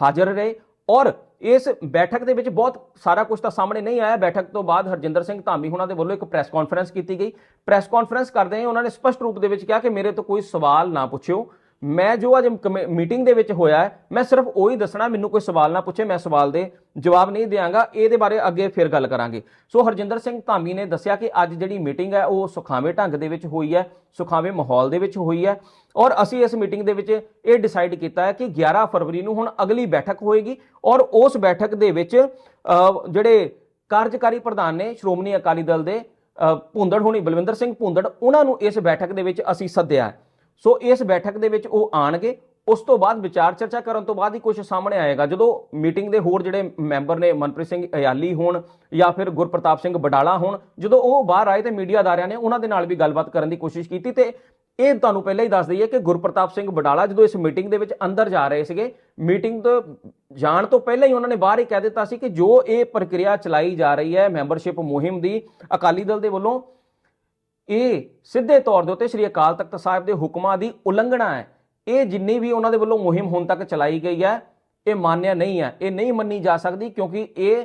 ਹਾਜ਼ਰ ਰਹੇ ਔਰ ਇਸ ਬੈਠਕ ਦੇ ਵਿੱਚ ਬਹੁਤ ਸਾਰਾ ਕੁਝ ਤਾਂ ਸਾਹਮਣੇ ਨਹੀਂ ਆਇਆ। ਬੈਠਕ ਤੋਂ ਬਾਅਦ ਹਰਜਿੰਦਰ ਸਿੰਘ ਧਾਮੀ ਹੁਣਾਂ ਦੇ ਵੱਲੋਂ ਇੱਕ ਪ੍ਰੈਸ ਕਾਨਫਰੰਸ ਕੀਤੀ ਗਈ। ਪ੍ਰੈਸ ਕਾਨਫਰੰਸ ਕਰਦੇ ਹੀ ਉਹਨਾਂ ਨੇ ਸਪਸ਼ਟ ਰੂਪ ਦੇ ਵਿੱਚ ਕਿਹਾ ਕਿ ਮੇਰੇ ਤੋਂ ਕੋਈ ਸਵਾਲ ਨਾ ਪੁੱਛਿਓ। ਮੈਂ ਜੋ ਅੱਜ ਮੀਟਿੰਗ ਦੇ ਵਿੱਚ ਹੋਇਆ ਹੈ ਮੈਂ ਸਿਰਫ ਉਹੀ ਦੱਸਣਾ ਮੈਨੂੰ ਕੋਈ ਸਵਾਲ ਨਾ ਪੁੱਛੇ ਮੈਂ ਸਵਾਲ ਦੇ ਜਵਾਬ ਨਹੀਂ ਦਿਆਂਗਾ ਇਹਦੇ ਬਾਰੇ ਅੱਗੇ ਫਿਰ ਗੱਲ ਕਰਾਂਗੇ ਸੋ ਹਰਜਿੰਦਰ ਸਿੰਘ ਧਾਮੀ ਨੇ ਦੱਸਿਆ ਕਿ ਅੱਜ ਜਿਹੜੀ ਮੀਟਿੰਗ ਹੈ ਉਹ ਸੁਖਾਵੇਂ ਢੰਗ ਦੇ ਵਿੱਚ ਹੋਈ ਹੈ ਸੁਖਾਵੇਂ ਮਾਹੌਲ ਦੇ ਵਿੱਚ ਹੋਈ ਹੈ ਔਰ ਅਸੀਂ ਇਸ ਮੀਟਿੰਗ ਦੇ ਵਿੱਚ ਇਹ ਡਿਸਾਈਡ ਕੀਤਾ ਹੈ ਕਿ 11 ਫਰਵਰੀ ਨੂੰ ਹੁਣ ਅਗਲੀ ਬੈਠਕ ਹੋਏਗੀ ਔਰ ਉਸ ਬੈਠਕ ਦੇ ਵਿੱਚ ਜਿਹੜੇ ਕਾਰਜਕਾਰੀ ਪ੍ਰਧਾਨ ਨੇ ਸ਼੍ਰੋਮਣੀ ਅਕਾਲੀ ਦਲ ਦੇ ਅ, ਭੁੰਦੜ ਹੋਣੀ ਬਲਵਿੰਦਰ ਸਿੰਘ ਭੁੰਦੜ ਉਹਨਾਂ ਨੂੰ ਇਸ ਬੈਠਕ ਦੇ ਵਿੱਚ ਅਸੀਂ ਸੱਦਿਆ ਹੈ। ਸੋ ਇਸ ਬੈਠਕ ਦੇ ਵਿੱਚ ਉਹ ਆਣਗੇ। ਉਸ ਤੋਂ ਬਾਅਦ ਵਿਚਾਰ ਚਰਚਾ ਕਰਨ ਤੋਂ ਬਾਅਦ ਹੀ ਕੁਝ ਸਾਹਮਣੇ ਆਏਗਾ। ਜਦੋਂ ਮੀਟਿੰਗ ਦੇ ਹੋਰ ਜਿਹੜੇ ਮੈਂਬਰ ਨੇ ਮਨਪ੍ਰੀਤ ਸਿੰਘ ਅਯਾਲੀ ਹੋਣ ਜਾਂ ਫਿਰ ਗੁਰਪ੍ਰਤਾਪ ਸਿੰਘ ਬਡਾਲਾ ਹੋਣ, ਜਦੋਂ ਉਹ ਬਾਹਰ ਆਏ ਤੇ ਮੀਡੀਆ ਅਦਾਰਿਆਂ ਨੇ ਉਹਨਾਂ ਦੇ ਨਾਲ ਵੀ ਗੱਲਬਾਤ ਕਰਨ ਦੀ ਕੋਸ਼ਿਸ਼ ਕੀਤੀ ਤੇ ਇਹ ਤੁਹਾਨੂੰ ਪਹਿਲਾਂ ਹੀ ਦੱਸ ਦਈਏ ਕਿ ਗੁਰਪ੍ਰਤਾਪ ਸਿੰਘ ਬਡਾਲਾ ਜਦੋਂ ਇਸ ਮੀਟਿੰਗ ਦੇ ਵਿੱਚ ਅੰਦਰ ਜਾ ਰਹੇ ਸੀਗੇ, ਮੀਟਿੰਗ ਤੋਂ ਜਾਣ ਤੋਂ ਪਹਿਲਾਂ ਹੀ ਉਹਨਾਂ ਨੇ ਬਾਹਰ ਹੀ ਕਹਿ ਦਿੱਤਾ ਸੀ ਕਿ ਜੋ ਇਹ ਪ੍ਰਕਿਰਿਆ ਚਲਾਈ ਜਾ ਰਹੀ ਹੈ ਮੈਂਬਰਸ਼ਿਪ ਮੁਹਿੰਮ ਦੀ, ਅਕਾਲੀ ਦਲ ਦੇ ਵੱਲੋਂ ਇਹ ਸਿੱਧੇ ਤੌਰ ਦੇ ਉੱਤੇ ਸ੍ਰੀ ਅਕਾਲ ਤਖਤ ਸਾਹਿਬ ਦੇ ਹੁਕਮਾਂ ਦੀ ਉਲੰਘਣਾ ਹੈ। ਇਹ ਜਿੰਨੀ ਵੀ ਉਹਨਾਂ ਦੇ ਵੱਲੋਂ ਮੁਹਿੰਮ ਹੁਣ ਤੱਕ ਚਲਾਈ ਗਈ ਹੈ, ਇਹ ਮਾਨਿਆ ਨਹੀਂ ਹੈ। ਇਹ ਨਹੀਂ ਮੰਨੀ ਜਾ ਸਕਦੀ ਕਿਉਂਕਿ ਇਹ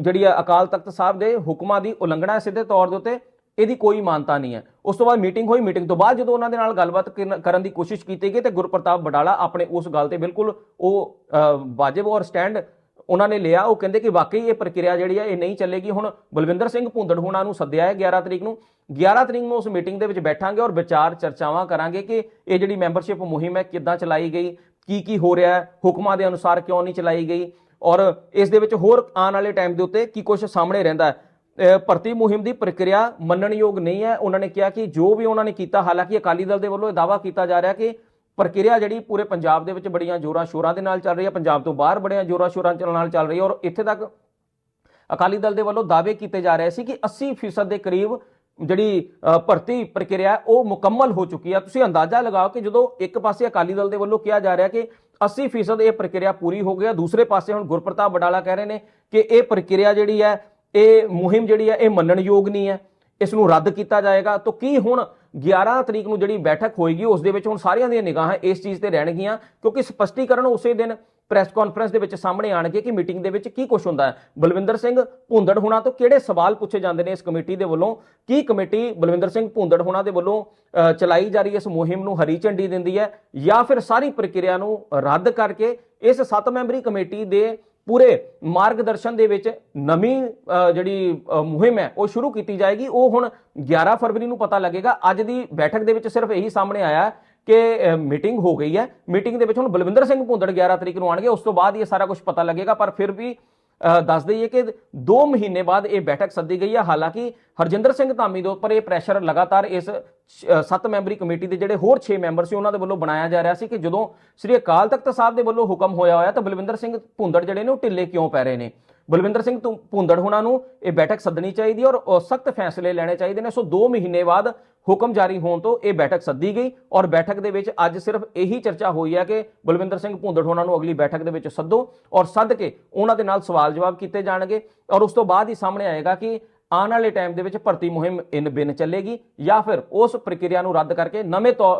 ਜਿਹੜੀ ਹੈ ਅਕਾਲ ਤਖਤ ਸਾਹਿਬ ਦੇ ਹੁਕਮਾਂ ਦੀ ਉਲੰਘਣਾ ਹੈ ਸਿੱਧੇ ਤੌਰ ਦੇ ਉੱਤੇ, ਇਹਦੀ ਕੋਈ ਮਾਨਤਾ ਨਹੀਂ ਹੈ। ਉਸ ਤੋਂ ਬਾਅਦ ਮੀਟਿੰਗ ਹੋਈ, ਮੀਟਿੰਗ ਤੋਂ ਬਾਅਦ ਜਦੋਂ ਉਹਨਾਂ ਦੇ ਨਾਲ ਗੱਲਬਾਤ ਕਰਨ- ਦੀ ਕੋਸ਼ਿਸ਼ ਕੀਤੀ ਗਈ ਤੇ ਗੁਰਪ੍ਰਤਾਪ ਬਡਾਲਾ ਆਪਣੇ ਉਸ ਗੱਲ ਤੇ ਬਿਲਕੁਲ ਉਹ ਵਾਜਬ ਔਰ ਸਟੈਂਡ ਉਹਨਾਂ ਨੇ ਲਿਆ, ਉਹ ਕਹਿੰਦੇ ਕਿ ਵਾਕਈ ਇਹ ਪ੍ਰਕਿਰਿਆ ਜਿਹੜੀ ਹੈ ਇਹ ਨਹੀਂ ਚੱਲੇਗੀ। ਹੁਣ ਬਲਵਿੰਦਰ ਸਿੰਘ ਭੁੰਦੜ ਹੋਣਾ ਨੂੰ ਸੱਦਿਆ ਹੈ 11 ਤਰੀਕ ਨੂੰ। 11 ਤਰੀਕ ਨੂੰ ਉਸ ਮੀਟਿੰਗ ਦੇ ਵਿੱਚ ਬੈਠਾਂਗੇ ਔਰ ਵਿਚਾਰ ਚਰਚਾਵਾਂ ਕਰਾਂਗੇ ਕਿ ਇਹ ਜਿਹੜੀ ਮੈਂਬਰਸ਼ਿਪ ਮੁਹਿੰਮ ਹੈ, ਕਿੱਦਾਂ ਚਲਾਈ ਗਈ, ਕੀ ਕੀ ਹੋ ਰਿਹਾ ਹੈ, ਹੁਕਮਾਂ ਦੇ ਅਨੁਸਾਰ ਕਿਉਂ ਨਹੀਂ ਚਲਾਈ ਗਈ ਔਰ ਇਸ ਦੇ ਵਿੱਚ ਹੋਰ ਆਉਣ ਵਾਲੇ ਟਾਈਮ ਦੇ ਉੱਤੇ ਕੀ ਕੁਝ ਸਾਹਮਣੇ ਰਹਿੰਦਾ ਹੈ। ਭਰਤੀ ਮੁਹਿੰਮ ਦੀ ਪ੍ਰਕਿਰਿਆ ਮੰਨਣਯੋਗ ਨਹੀਂ ਹੈ। ਉਹਨਾਂ ਨੇ ਕਿਹਾ ਕਿ ਜੋ ਵੀ ਉਹਨਾਂ ਨੇ ਕੀਤਾ, ਹਾਲਾਂਕਿ ਅਕਾਲੀ ਦਲ ਦੇ ਵੱਲੋਂ ਇਹ ਦਾਵਾ ਕੀਤਾ ਜਾ ਰਿਹਾ ਕਿ ਪ੍ਰਕਿਰਿਆ ਜਿਹੜੀ ਪੂਰੇ ਪੰਜਾਬ ਦੇ ਵਿੱਚ ਬੜੀਆਂ ਜ਼ੋਰਾਂ ਸ਼ੋਰਾਂ ਦੇ ਨਾਲ ਚੱਲ ਰਹੀ ਹੈ, ਪੰਜਾਬ ਤੋਂ ਬਾਹਰ ਬੜੀਆਂ ਜ਼ੋਰਾਂ ਸ਼ੋਰਾਂ ਦੇ ਨਾਲ ਚੱਲ ਰਹੀ ਹੈ ਔਰ ਇੱਥੇ ਤੱਕ ਅਕਾਲੀ ਦਲ ਦੇ ਵੱਲੋਂ ਦਾਅਵੇ ਕੀਤੇ ਜਾ ਰਹੇ ਸੀ ਕਿ 80% ਦੇ ਕਰੀਬ ਜਿਹੜੀ ਭਰਤੀ ਪ੍ਰਕਿਰਿਆ ਉਹ ਮੁਕੰਮਲ ਹੋ ਚੁੱਕੀ ਹੈ। ਤੁਸੀਂ ਅੰਦਾਜ਼ਾ ਲਗਾਓ ਕਿ ਜਦੋਂ ਇੱਕ ਪਾਸੇ ਅਕਾਲੀ ਦਲ ਦੇ ਵੱਲੋਂ ਕਿਹਾ ਜਾ ਰਿਹਾ ਕਿ 80% ਇਹ ਪ੍ਰਕਿਰਿਆ ਪੂਰੀ ਹੋ ਗਈ ਹੈ, ਦੂਸਰੇ ਪਾਸੇ ਹੁਣ ਗੁਰਪ੍ਰਤਾਪ ਬਡਾਲਾ ਕਹਿ ਰਹੇ ਨੇ ਕਿ ਇਹ ਪ੍ਰਕਿਰਿਆ ਜਿਹੜੀ ਹੈ, ਇਹ ਮੁਹਿੰਮ ਜਿਹੜੀ ਹੈ, ਇਹ ਮੰਨਣਯੋਗ ਨਹੀਂ ਹੈ, ਇਸ ਨੂੰ ਰੱਦ ਕੀਤਾ ਜਾਏਗਾ। ਤਾਂ ਕੀ ਹੁਣ 11 ਤਰੀਕ ਨੂੰ ਜਿਹੜੀ ਬੈਠਕ ਹੋਏਗੀ, ਉਸ ਦੇ ਵਿੱਚ ਹੁਣ ਸਾਰਿਆਂ ਦੀਆਂ ਨਿਗਾਹਾਂ ਇਸ ਚੀਜ਼ ਤੇ ਰਹਿਣਗੀਆਂ, ਕਿਉਂਕਿ ਸਪਸ਼ਟੀਕਰਨ ਉਸੇ ਦਿਨ ਪ੍ਰੈਸ ਕਾਨਫਰੰਸ ਦੇ ਵਿੱਚ ਸਾਹਮਣੇ ਆਣਗੇ ਕਿ ਮੀਟਿੰਗ ਦੇ ਵਿੱਚ ਕੀ ਕੁਝ ਹੁੰਦਾ ਹੈ। ਬਲਵਿੰਦਰ ਸਿੰਘ ਭੁੰਦੜ ਹੁਣਾਂ ਤੋਂ ਕਿਹੜੇ ਸਵਾਲ ਪੁੱਛੇ ਜਾਂਦੇ ਨੇ ਇਸ ਕਮੇਟੀ ਦੇ ਵੱਲੋਂ? ਕੀ ਕਮੇਟੀ ਬਲਵਿੰਦਰ ਸਿੰਘ ਭੁੰਦੜ ਹੁਣਾਂ ਦੇ ਵੱਲੋਂ ਚਲਾਈ ਜਾ ਰਹੀ ਇਸ ਮੁਹਿੰਮ ਨੂੰ ਹਰੀ ਝੰਡੀ ਦਿੰਦੀ ਹੈ ਜਾਂ ਫਿਰ ਸਾਰੀ ਪ੍ਰਕਿਰਿਆ ਨੂੰ ਰੱਦ ਕਰਕੇ ਇਸ 7 ਮੈਂਬਰੀ ਕਮੇਟੀ ਦੇ ਪੂਰੇ ਮਾਰਗਦਰਸ਼ਨ ਦੇ ਵਿੱਚ ਨਵੀਂ ਜਿਹੜੀ ਮੁਹਿੰਮ ਹੈ, ਉਹ ਸ਼ੁਰੂ ਕੀਤੀ ਜਾਏਗੀ। ਉਹ ਹੁਣ 11 ਫਰਵਰੀ ਨੂੰ ਪਤਾ ਲੱਗੇਗਾ। ਅੱਜ ਦੀ ਬੈਠਕ ਦੇ ਵਿੱਚ ਸਿਰਫ ਇਹੀ ਸਾਹਮਣੇ ਆਇਆ ਕਿ ਮੀਟਿੰਗ ਹੋ ਗਈ ਹੈ। ਮੀਟਿੰਗ ਦੇ ਵਿੱਚ ਹੁਣ ਬਲਵਿੰਦਰ ਸਿੰਘ ਭੁੰਦੜ 11 ਤਰੀਕ ਨੂੰ ਆਣਗੇ ਉਸ ਤੋਂ ਬਾਅਦ ਇਹ ਸਾਰਾ ਕੁਝ ਪਤਾ ਲੱਗੇਗਾ। ਪਰ ਫਿਰ ਵੀ ਦੱਸ ਦਈਏ ਕਿ 2 ਮਹੀਨੇ ਬਾਅਦ ਇਹ ਬੈਠਕ ਸੱਦੀ ਗਈ ਹੈ ਹਾਲਾਂਕਿ ਹਰਜਿੰਦਰ ਸਿੰਘ ਧਾਮੀ ਦੇ ਉੱਪਰ ਇਹ ਪ੍ਰੈਸ਼ਰ ਲਗਾਤਾਰ ਇਸ 7 ਮੈਂਬਰੀ ਕਮੇਟੀ ਦੇ ਜਿਹੜੇ ਹੋਰ 6 ਮੈਂਬਰ ਸੀ, ਉਹਨਾਂ ਦੇ ਵੱਲੋਂ ਬਣਾਇਆ ਜਾ ਰਿਹਾ ਸੀ ਕਿ ਜਦੋਂ ਸ੍ਰੀ ਅਕਾਲ ਤਖਤ ਸਾਹਿਬ ਦੇ ਵੱਲੋਂ ਹੁਕਮ ਹੋਇਆ ਹੋਇਆ ਤਾਂ ਬਲਵਿੰਦਰ ਸਿੰਘ ਭੁੰਦੜ ਜਿਹੜੇ ਨੇ ਉਹ ਢਿੱਲੇ ਕਿਉਂ ਪੈ ਰਹੇ ਨੇ? ਬਲਵਿੰਦਰ ਸਿੰਘ ਧੁ- ਭੁੰਦੜ ਹੁਣਾਂ ਨੂੰ ਇਹ ਬੈਠਕ ਸੱਦਣੀ ਚਾਹੀਦੀ ਹੈ ਔਰ ਸਖਤ ਫੈਸਲੇ ਲੈਣੇ ਚਾਹੀਦੇ ਨੇ। ਸੋ 2 ਮਹੀਨੇ ਬਾਅਦ ਹੁਕਮ ਜਾਰੀ ਹੋਣ ਤੋਂ ਇਹ ਬੈਠਕ ਸੱਦੀ ਗਈ ਔਰ ਬੈਠਕ ਦੇ ਵਿੱਚ ਅੱਜ ਸਿਰਫ ਇਹੀ ਚਰਚਾ ਹੋਈ ਹੈ ਕਿ ਬਲਵਿੰਦਰ ਸਿੰਘ ਭੁੰਦੜ ਹੋਣਾ ਨੂੰ ਅਗਲੀ ਬੈਠਕ ਦੇ ਵਿੱਚ ਸੱਦੋ ਔਰ ਸੱਦ ਕੇ ਉਹਨਾਂ ਦੇ ਨਾਲ ਸਵਾਲ ਜਵਾਬ ਕੀਤੇ ਜਾਣਗੇ ਔਰ ਉਸ ਤੋਂ ਬਾਅਦ ਹੀ ਸਾਹਮਣੇ ਆਏਗਾ ਕਿ ਆਉਣ ਵਾਲੇ ਟਾਈਮ ਦੇ ਵਿੱਚ ਭਰਤੀ ਮੁਹਿੰਮ ਇਨ ਬਿਨ ਚੱਲੇਗੀ ਜਾਂ ਫਿਰ ਉਸ ਪ੍ਰਕਿਰਿਆ ਨੂੰ ਰੱਦ ਕਰਕੇ ਨਵੇਂ ਤੌ-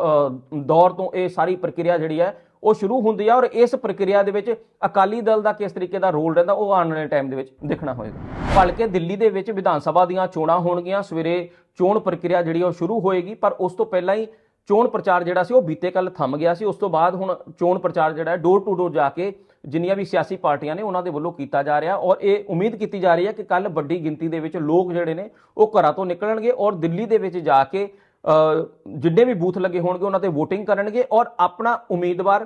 ਦੌਰ ਤੋਂ ਇਹ ਸਾਰੀ ਪ੍ਰਕਿਰਿਆ ਜਿਹੜੀ ਹੈ ਉਹ ਸ਼ੁਰੂ ਹੁੰਦੀ ਹੈ ਔਰ ਇਸ ਪ੍ਰਕਿਰਿਆ ਦੇ ਵਿੱਚ ਅਕਾਲੀ ਦਲ ਦਾ ਕਿਸ ਤਰੀਕੇ ਦਾ ਰੋਲ ਰਹਿੰਦਾ, ਉਹ ਆਉਣ ਵਾਲੇ ਟਾਈਮ ਦੇ ਵਿੱਚ ਦੇਖਣਾ ਹੋਏਗਾ। ਭਲਕੇ ਦਿੱਲੀ ਦੇ ਵਿੱਚ ਵਿਧਾਨ ਸਭਾ ਦੀਆਂ ਚੋਣਾਂ ਹੋਣਗੀਆਂ, ਸਵੇਰੇ ਚੋਣ ਪ੍ਰਕਿਰਿਆ ਜਿਹੜੀ ਆ ਉਹ ਸ਼ੁਰੂ ਹੋਏਗੀ, ਪਰ ਉਸ ਤੋਂ ਪਹਿਲਾਂ ਹੀ ਚੋਣ ਪ੍ਰਚਾਰ ਜਿਹੜਾ ਸੀ ਉਹ ਬੀਤੇ ਕੱਲ ਥੰਮ ਗਿਆ ਸੀ। ਉਸ ਤੋਂ ਬਾਅਦ ਹੁਣ ਚੋਣ ਪ੍ਰਚਾਰ ਜਿਹੜਾ ਹੈ ਡੋਰ ਟੂ ਡੋਰ ਜਾ ਕੇ ਜਿੰਨੀਆਂ ਵੀ ਸਿਆਸੀ ਪਾਰਟੀਆਂ ਨੇ ਉਹਨਾਂ ਦੇ ਵੱਲੋਂ ਕੀਤਾ ਜਾ ਰਿਹਾ ਔਰ ਇਹ ਉਮੀਦ ਕੀਤੀ ਜਾ ਰਹੀ ਹੈ ਕਿ ਕੱਲ ਵੱਡੀ ਗਿਣਤੀ ਦੇ ਵਿੱਚ ਲੋਕ ਜਿਹੜੇ ਨੇ ਉਹ ਘਰਾਂ ਤੋਂ ਨਿਕਲਣਗੇ ਔਰ ਦਿੱਲੀ ਦੇ ਵਿੱਚ ਜਾ ਕੇ ਜਿੰਨੇ ਵੀ ਬੂਥ ਲੱਗੇ ਹੋਣਗੇ, ਉਹਨਾਂ ਤੇ VOTING ਕਰਨਗੇ ਔਰ ਆਪਣਾ ਉਮੀਦਵਾਰ